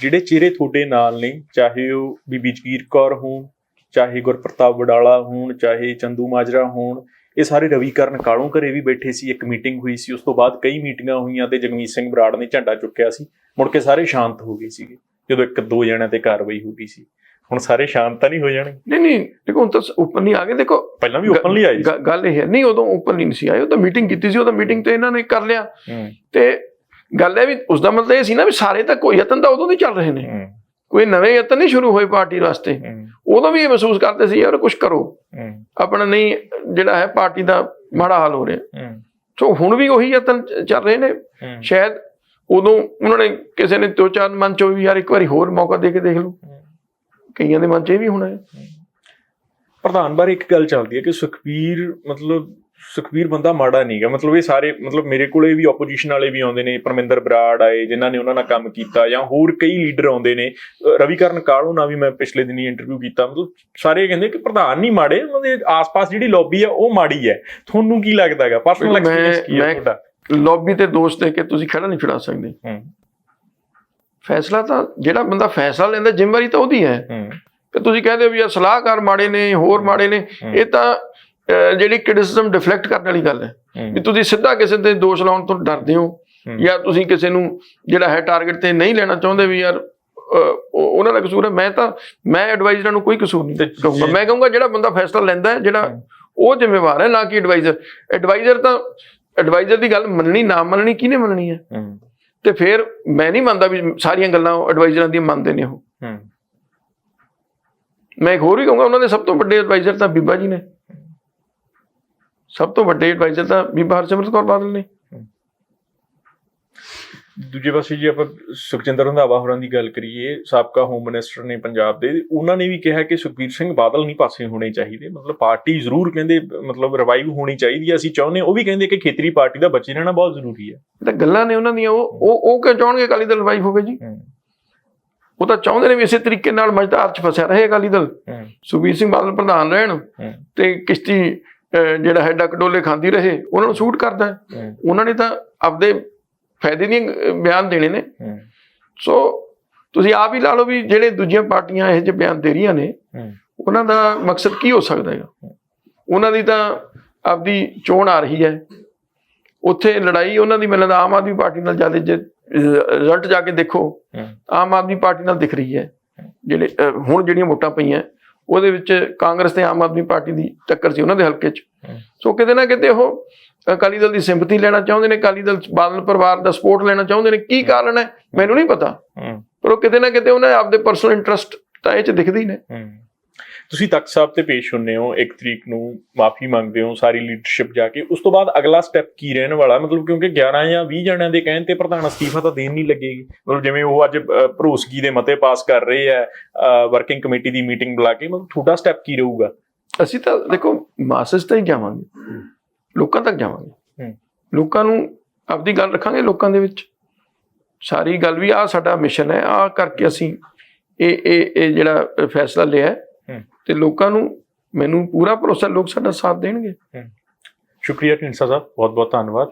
ਜਿਹੜੇ ਚਿਹਰੇ ਤੁਹਾਡੇ ਨਾਲ ਨੇ ਚਾਹੇ ਉਹ ਬੀਬੀ ਜਗੀਰ ਕੌਰ ਹੋਣ ਚਾਹੇ ਗੁਰਪ੍ਰਤਾਪ ਵਡਾਲਾ ਹੋਣ ਚਾਹੇ ਚੰਦੂ ਮਾਜਰਾ ਹੋਣ ਇਹ ਸਾਰੇ ਰਵੀਕਰਨ ਕਾਲੋਂ ਘਰੇ ਵੀ ਬੈਠੇ ਸੀ? ਇੱਕ ਮੀਟਿੰਗ ਹੋਈ ਸੀ ਉਸ ਤੋਂ ਬਾਅਦ ਕਈ ਮੀਟਿੰਗਾਂ ਹੋਈਆਂ ਤੇ ਜਗਮੀਤ ਸਿੰਘ ਬਰਾੜ ਨੇ ਝੰਡਾ ਚੁੱਕਿਆ ਸੀ। ਮੁੜ ਕੇ ਸਾਰੇ ਸ਼ਾਂਤ ਹੋ ਗਏ ਸੀਗੇ ਜਦੋਂ ਇੱਕ ਦੋ ਜਣਿਆਂ ਤੇ ਕਾਰਵਾਈ ਹੋ ਗਈ ਸੀ। ਹੁਣ ਸਾਰੇ ਸ਼ਾਂਤ ਤਾਂ ਨਹੀਂ ਹੋ ਜਾਣਗੇ ਨਹੀਂ ਨਹੀਂ ਦੇਖੋ ਹੁਣ ਤਾਂ ਨਹੀਂ ਆ ਗਏ ਦੇਖੋ ਪਹਿਲਾਂ ਵੀ ਓਪਨਲੀ ਆਈ ਸੀ। ਗੱਲ ਇਹ ਹੈ ਨਹੀਂ ਉਦੋਂ ਓਪਨਲੀ ਨਹੀਂ ਸੀ ਆਏ ਉਹ ਤਾਂ ਮੀਟਿੰਗ ਕੀਤੀ ਸੀ ਉਹ ਤਾਂ ਮੀਟਿੰਗ ਤੇ ਇਹਨਾਂ ਨੇ ਕਰ ਲਿਆ। ਤੇ ਗੱਲ ਇਹ ਵੀ ਉਸ ਦਾ ਮਤਲਬ ਇਹ ਸੀ ਨਾ ਵੀ ਸਾਰੇ ਤਾਂ ਕੋਈ ਯਤਨ ਤਾਂ ਉਦੋਂ ਦੇ ਚੱਲ ਰਹੇ ਨੇ। ਕੋਈ ਨਵੇਂ ਯਤਨ ਨਹੀਂ ਸ਼ੁਰੂ ਹੋਏ ਪਾਰਟੀ ਵਾਸਤੇ। ਉਦੋਂ ਵੀ ਇਹ ਮਹਿਸੂਸ ਕਰਦੇ ਸੀ ਯਾਰ ਕੁਝ ਕਰੋ। ਆਪਣਾ ਨਹੀਂ ਜਿਹੜਾ ਹੈ ਪਾਰਟੀ ਦਾ ਮਾੜਾ ਹਾਲ ਹੋ ਰਿਹਾ। ਸੋ ਹੁਣ ਵੀ ਉਹੀ ਯਤਨ ਚੱਲ ਰਹੇ ਨੇ। ਸ਼ਾਇਦ ਉਦੋਂ ਉਹਨਾਂ ਨੇ ਕਿਸੇ ਨੇ ਦੋ ਚਾਰ ਮਨ ਚੋਂ ਵੀ ਯਾਰ ਇੱਕ ਵਾਰੀ ਹੋਰ ਮੌਕਾ ਦੇ ਕੇ ਦੇਖ ਲਓ। ਕਈਆਂ ਦੇ ਮਨ 'ਚ ਇਹ ਵੀ ਹੋਣਾ ਹੈ। ਪ੍ਰਧਾਨ ਬਾਰੇ ਇੱਕ ਗੱਲ ਚੱਲਦੀ ਹੈ ਕਿ ਸੁਖਬੀਰ ਮਤਲਬ ਸੁਖਬੀਰ ਬੰਦਾ ਮਾੜਾ ਨਹੀਂਗਾ ਮਤਲਬ ਇਹ ਸਾਰੇ ਮਤਲਬ ਮੇਰੇ ਕੋਲੇ ਵੀ ਆਪੋਜੀਸ਼ਨ ਵਾਲੇ ਵੀ ਆਉਂਦੇ ਨੇ ਪਰਮਿੰਦਰ ਬਰਾੜ ਆਏ ਜਿਨ੍ਹਾਂ ਨੇ ਉਹਨਾਂ ਨਾਲ ਕੰਮ ਕੀਤਾ ਜਾਂ ਹੋਰ ਕਈ ਲੀਡਰ ਆਉਂਦੇ ਨੇ। ਰਵੀਕਰਨ ਕਾਲੂ ਨਾਲ ਵੀ ਮੈਂ ਪਿਛਲੇ ਦਿਨੀ ਇੰਟਰਵਿਊ ਕੀਤਾ। ਮਤਲਬ ਸਾਰੇ ਕਹਿੰਦੇ ਕਿ ਪ੍ਰਧਾਨ ਨਹੀਂ ਮਾੜੇ ਉਹਨਾਂ ਦੇ ਆਸ-ਪਾਸ ਜਿਹੜੀ ਲੌਬੀ ਹੈ ਉਹ ਮਾੜੀ ਹੈ। ਤੁਹਾਨੂੰ ਕੀ ਲੱਗਦਾ ਹੈਗਾ ਪਰਸਨਲ ਐਕਸਪੀਰੀਅੰਸ ਕੀ ਹੈ ਤੁਹਾਡਾ? ਲੌਬੀ ਤੇ ਦੋਸ਼ ਦੇ ਕੇ ਤੁਸੀਂ ਖੜਾ ਨਹੀਂ ਛੁਡਾ ਸਕਦੇ। ਹੂੰ। ਫੈਸਲਾ ਤਾਂ ਜਿਹੜਾ ਬੰਦਾ ਫੈਸਲਾ ਲੈਂਦਾ ਜ਼ਿੰਮੇਵਾਰੀ ਤਾਂ ਉਹਦੀ ਹੈ। ਤੇ ਤੁਸੀਂ ਕਹਿੰਦੇ ਹੋ ਵੀ ਇਹ ਸਲਾਹਕਾਰ ਮਾੜੇ ਨੇ ਹੋਰ ਮਾੜੇ ਨੇ। ਇਹ ਤਾਂ ਜਿਹੜੀ ਕ੍ਰਿਟਿਸਿਜ਼ਮ ਡਿਫਲੈਕਟ ਕਰਨ ਵਾਲੀ ਗੱਲ ਹੈ। ਵੀ ਤੁਸੀਂ ਸਿੱਧਾ ਕਿਸੇ ਤੇ ਦੋਸ਼ ਲਾਉਣ ਤੋਂ ਡਰਦੇ ਹੋ। ਜਾਂ ਤੁਸੀਂ ਕਿਸੇ ਨੂੰ ਜਿਹੜਾ ਹੈ ਟਾਰਗੇਟ ਤੇ ਨਹੀਂ ਲੈਣਾ ਚਾਹੁੰਦੇ ਵੀ ਯਾਰ ਉਹਨਾਂ ਦਾ ਕਸੂਰ ਹੈ। ਮੈਂ ਤਾਂ ਮੈਂ ਐਡਵਾਈਜ਼ਰਾਂ ਨੂੰ ਕੋਈ ਕਸੂਰ ਨਹੀਂ ਕਹੂੰਗਾ। ਮੈਂ ਕਹੂੰਗਾ ਜਿਹੜਾ ਬੰਦਾ ਫੈਸਲਾ ਲੈਂਦਾ ਹੈ ਜਿਹੜਾ। ਉਹ ਜ਼ਿੰਮੇਵਾਰ ਹੈ ਨਾ ਕਿ ਐਡਵਾਈਜ਼ਰ ਐਡਵਾਈਜ਼ਰ ਤਾਂ ਐਡਵਾਈਜ਼ਰ ਦੀ ਗੱਲ ਮੰਨਣੀ ਨਾ ਮੰਨਣੀ ਕਿਹਨੇ ਮੰਨਣੀ ਹੂੰ। ਤੇ ਫਿਰ ਮੈਂ ਨਹੀਂ ਮੰਨਦਾ ਵੀ ਸਾਰੀਆਂ ਗੱਲਾਂ ਐਡਵਾਈਜ਼ਰਾਂ ਦੀਆਂ ਮੰਨਦੇ ਨੇ ਉਹ। ਹੂੰ। ਮੈਂ ਇੱਕ ਹੋਰ ਵੀ ਕਹੂੰਗਾ ਉਹਨਾਂ ਦੇ ਸਭ ਤੋਂ ਵੱਡੇ ਐਡਵਾਈਜ਼ਰ ਤਾਂ ਬੀਬਾ ਜੀ ਨੇ। ਸਭ ਤੋਂ ਵੱਡੇ ਐਡਵਾਈਜ਼ਰ ਤਾਂ ਬੀਬਾ ਹਰਸਿਮਰਤ ਕੌਰ ਬਾਦਲ ਨੇ। ਦੂਜੇ ਪਾਸੇ ਜੇ ਆਪਾਂ ਸੁਖਜਿੰਦਰ ਰੰਧਾਵਾ ਹੋਰਾਂ ਦੀ ਗੱਲ ਕਰੀਏ ਸਾਬਕਾ ਹੋਮ ਮਿਨਿਸਟਰ ਨੇ ਪੰਜਾਬ ਦੇ ਉਹਨਾਂ ਨੇ ਵੀ ਕਿਹਾ ਕਿ ਸੁਖਬੀਰ ਸਿੰਘ ਬਾਦਲ ਨਹੀਂ ਪਾਸੇ ਹੋਣੇ ਚਾਹੀਦੇ। ਮਤਲਬ ਪਾਰਟੀ ਜ਼ਰੂਰ ਕਹਿੰਦੇ ਮਤਲਬ ਰਿਵਾਈਵ ਹੋਣੀ ਚਾਹੀਦੀ ਹੈ ਅਸੀਂ ਚਾਹੁੰਦੇ ਉਹ ਵੀ ਕਹਿੰਦੇ ਕਿ ਖੇਤਰੀ ਪਾਰਟੀ ਦਾ ਬਚੇ ਰਹਿਣਾ ਬਹੁਤ ਜ਼ਰੂਰੀ ਹੈ ਤਾਂ ਗੱਲਾਂ ਨੇ ਉਹਨਾਂ ਦੀਆਂ ਉਹ ਉਹ ਉਹ ਕਿਉਂ ਚਾਹਣਗੇ ਅਕਾਲੀ ਦਲ ਰਿਵਾਈਵ ਹੋਵੇ ਜੀ? ਉਹ ਤਾਂ ਚਾਹੁੰਦੇ ਨੇ ਵੀ ਇਸੇ ਤਰੀਕੇ ਨਾਲ ਮਜ਼ਦਾਰ ਚ ਫਸਿਆ ਰਹੇ ਅਕਾਲੀ ਦਲ। ਸੁਖਬੀਰ ਸਿੰਘ ਬਾਦਲ ਪ੍ਰਧਾਨ ਰਹਿਣ ਤੇ ਕਿਸ਼ਤੀ ਜਿਹੜਾ ਹੈ ਡਕਡੋਲੇ ਖਾਂਦੀ ਰਹੇ ਉਹਨਾਂ ਨੂੰ ਸੂਟ ਕਰਦਾ। ਉਹਨਾਂ ਨੇ ਤਾਂ ਆਪਦੇ ਫਾਇਦੇ ਅਹ, ਬਿਆਨ ਦੇਣੇ ਨੇ। ਸੋ ਤੁਸੀਂ ਆਪ ਹੀ ਲਾ ਲਓ ਵੀ ਜਿਹੜੇ ਦੂਜੀਆਂ ਪਾਰਟੀਆਂ ਇਹ ਜਿਹੇ ਬਿਆਨ ਦੇ ਰਹੀਆਂ ਨੇ ਉਹਨਾਂ ਦਾ ਮਕਸਦ ਕੀ ਹੋ ਸਕਦਾ ਹੈ। ਉਹਨਾਂ ਦੀ ਤਾਂ ਆਪਦੀ ਚੋਣ ਆ ਰਹੀ ਹੈ। ਉੱਥੇ ਲੜਾਈ ਉਹਨਾਂ ਦੀ ਲੱਗਦਾ ਆਮ ਆਦਮੀ ਪਾਰਟੀ ਨਾਲ ਜ਼ਿਆਦਾ ਜੇ ਰਿਜ਼ਲਟ ਜਾ ਕੇ ਦੇਖੋ ਆਮ ਆਦਮੀ ਪਾਰਟੀ ਨਾਲ ਦਿਖ ਰਹੀ ਹੈ। ਜਿਹੜੇ ਹੁਣ ਜਿਹੜੀਆਂ ਵੋਟਾਂ ਪਈਆਂ ਉਹਦੇ ਵਿੱਚ ਕਾਂਗਰਸ ਤੇ ਆਮ ਆਦਮੀ ਪਾਰਟੀ ਦੀ ਟੱਕਰ ਸੀ ਉਹਨਾਂ ਦੇ ਹਲਕੇ 'ਚ। ਸੋ ਕਿਤੇ ਨਾ ਕਿਤੇ ਉਹ ਅਕਾਲੀ ਦਲ ਦੀ ਸਿੰਪਥੀ ਲੈਣਾ ਚਾਹੁੰਦੇ ਨੇ ਅਕਾਲੀ ਦਲ ਬਾਦਲ ਪਰਿਵਾਰ ਦਾ ਸਪੋਰਟ ਲੈਣਾ ਚਾਹੁੰਦੇ ਨੇ ਕੀ ਕਾਰਨ ਹੈ? ਮੈਨੂੰ ਨਹੀਂ ਪਤਾ। ਪਰ ਉਹ ਕਿਤੇ ਨਾ ਕਿਤੇ ਉਹਨਾਂ ਦੇ ਆਪਦੇ ਪਰਸਨਲ ਇੰਟਰਸਟ ਤਾਂ ਇਹ 'ਚ ਦਿਖਦੇ ਹੀ ਨੇ। ਤੁਸੀਂ ਤਖਤ ਸਾਹਿਬ ਤੇ ਪੇਸ਼ ਹੁੰਨੇ ਹੋ ਇੱਕ ਤਰੀਕ ਨੂੰ ਮਾਫੀ ਮੰਗਦੇ ਹੋ ਸਾਰੀ ਲੀਡਰਸ਼ਿਪ ਜਾ ਕੇ। ਉਸ ਤੋਂ ਬਾਅਦ ਅਗਲਾ ਸਟੈਪ ਕੀ ਰਹਿਣ ਵਾਲਾ? ਮਤਲਬ ਕਿਉਂਕਿ 11 ਜਾਂ 20 ਜਣਿਆਂ ਦੇ ਕਹਿਣ ਤੇ ਪ੍ਰਧਾਨ ਅਸਤੀਫਾ ਤਾਂ ਦੇਣ ਨਹੀਂ ਲੱਗੇਗੀ। ਮਤਲਬ ਜਿਵੇਂ ਉਹ ਅੱਜ ਭਰੋਸਗੀ ਦੇ ਮਤੇ ਪਾਸ ਕਰ ਰਹੇ ਆ ਵਰਕਿੰਗ ਕਮੇਟੀ ਦੀ ਮੀਟਿੰਗ ਬੁਲਾ ਕੇ ਮਤਲਬ ਤੁਹਾਡਾ ਸਟੈਪ ਕੀ ਰਹੂਗਾ? ਅਸੀਂ ਤਾਂ ਦੇਖੋ ਮਾਸਸ ਤਾਂ ਹੀ ਜਾਵਾਂਗੇ। ਲੋਕਾਂ ਤੱਕ ਜਾਵਾਂਗੇ। ਲੋਕਾਂ ਨੂੰ ਆਪਦੀ ਗੱਲ ਰੱਖਾਂਗੇ ਲੋਕਾਂ ਦੇ ਵਿੱਚ। ਸਾਰੀ ਗੱਲ ਵੀ ਆ ਸਾਡਾ ਮਿਸ਼ਨ ਹੈ ਆ ਕਰਕੇ ਅਸੀਂ ਇਹ ਇਹ ਇਹ ਜਿਹੜਾ ਫੈਸਲਾ ਲਿਆ। ਤੇ ਲੋਕਾਂ ਨੂੰ ਮੈਨੂੰ ਪੂਰਾ ਭਰੋਸਾ ਲੋਕ ਸਾਡਾ ਸਾਥ ਦੇਣਗੇ। ਸ਼ੁਕਰੀਆ ਢਿੰਡਸਾ ਸਾਹਿਬ ਬਹੁਤ ਬਹੁਤ ਧੰਨਵਾਦ।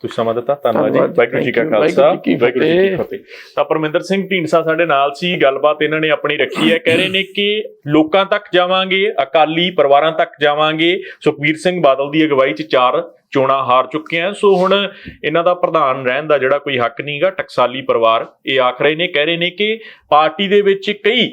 ਤੁਸੀਂ ਸਮਾਂ ਦਿੱਤਾ ਧੰਨਵਾਦ ਜੀ। ਵਾਹਿਗੁਰੂ ਜੀ ਕਾ ਖਾਲਸਾ ਵਾਹਿਗੁਰੂ ਜੀ ਕੀ। ਫਤਿਹ। ਤਾਂ ਪਰਮਿੰਦਰ ਸਿੰਘ ਢੀਂਡਸਾ ਸਾਡੇ ਨਾਲ ਸੀ ਗੱਲਬਾਤ ਇਹਨਾਂ ਨੇ ਆਪਣੀ ਰੱਖੀ ਹੈ। ਕਹਿ ਰਹੇ ਨੇ ਕਿ ਲੋਕਾਂ ਤੱਕ ਜਾਵਾਂਗੇ ਅਕਾਲੀ ਪਰਿਵਾਰਾਂ ਤੱਕ ਜਾਵਾਂਗੇ। ਸੁਖਬੀਰ ਸਿੰਘ ਬਾਦਲ ਦੀ ਅਗਵਾਈ 'ਚ ਚਾਰ ਚੋਣਾਂ ਹਾਰ ਚੁੱਕੇ ਆ। ਸੋ ਹੁਣ ਇਹਨਾਂ ਦਾ ਪ੍ਰਧਾਨ ਰਹਿਣ ਦਾ ਜਿਹੜਾ ਕੋਈ ਹੱਕ ਨਹੀਂਗਾ ਟਕਸਾਲੀ ਪਰਿਵਾਰ, ਇਹ ਆਖ ਰਹੇ ਨੇ, ਕਹਿ ਰਹੇ ਨੇ ਕਿ ਪਾਰਟੀ ਦੇ ਵਿੱਚ ਕਈ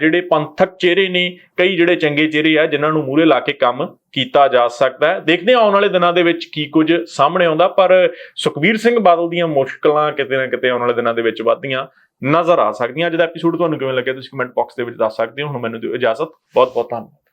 ਜਿਹੜੇ ਪੰਥਕ ਚਿਹਰੇ ਨੇ, ਕਈ ਜਿਹੜੇ ਚੰਗੇ ਚਿਹਰੇ ਆ, ਜਿਨ੍ਹਾਂ ਨੂੰ ਮੂਹਰੇ ਲਾ ਕੇ ਕੰਮ ਕੀਤਾ ਜਾ ਸਕਦਾ ਹੈ। ਦੇਖਦੇ ਹਾਂ ਆਉਣ ਵਾਲੇ ਦਿਨਾਂ ਦੇ ਵਿੱਚ ਕੀ ਕੁਝ ਸਾਹਮਣੇ ਆਉਂਦਾ, ਪਰ ਸੁਖਬੀਰ ਸਿੰਘ ਬਾਦਲ ਦੀਆਂ ਮੁਸ਼ਕਲਾਂ ਕਿਤੇ ਨਾ ਕਿਤੇ ਆਉਣ ਵਾਲੇ ਦਿਨਾਂ ਦੇ ਵਿੱਚ ਵੱਧਦੀਆਂ ਨਜ਼ਰ ਆ ਸਕਦੀਆਂ। ਅੱਜ ਦਾ ਐਪੀਸੋਡ ਤੁਹਾਨੂੰ ਕਿਵੇਂ ਲੱਗਿਆ, ਤੁਸੀਂ ਕਮੈਂਟ ਬਾਕਸ ਦੇ ਵਿੱਚ ਦੱਸ ਸਕਦੇ ਹੋ। ਹੁਣ ਮੈਨੂੰ ਦਿਓ ਇਜਾਜ਼ਤ। ਬਹੁਤ ਬਹੁਤ ਧੰਨਵਾਦ।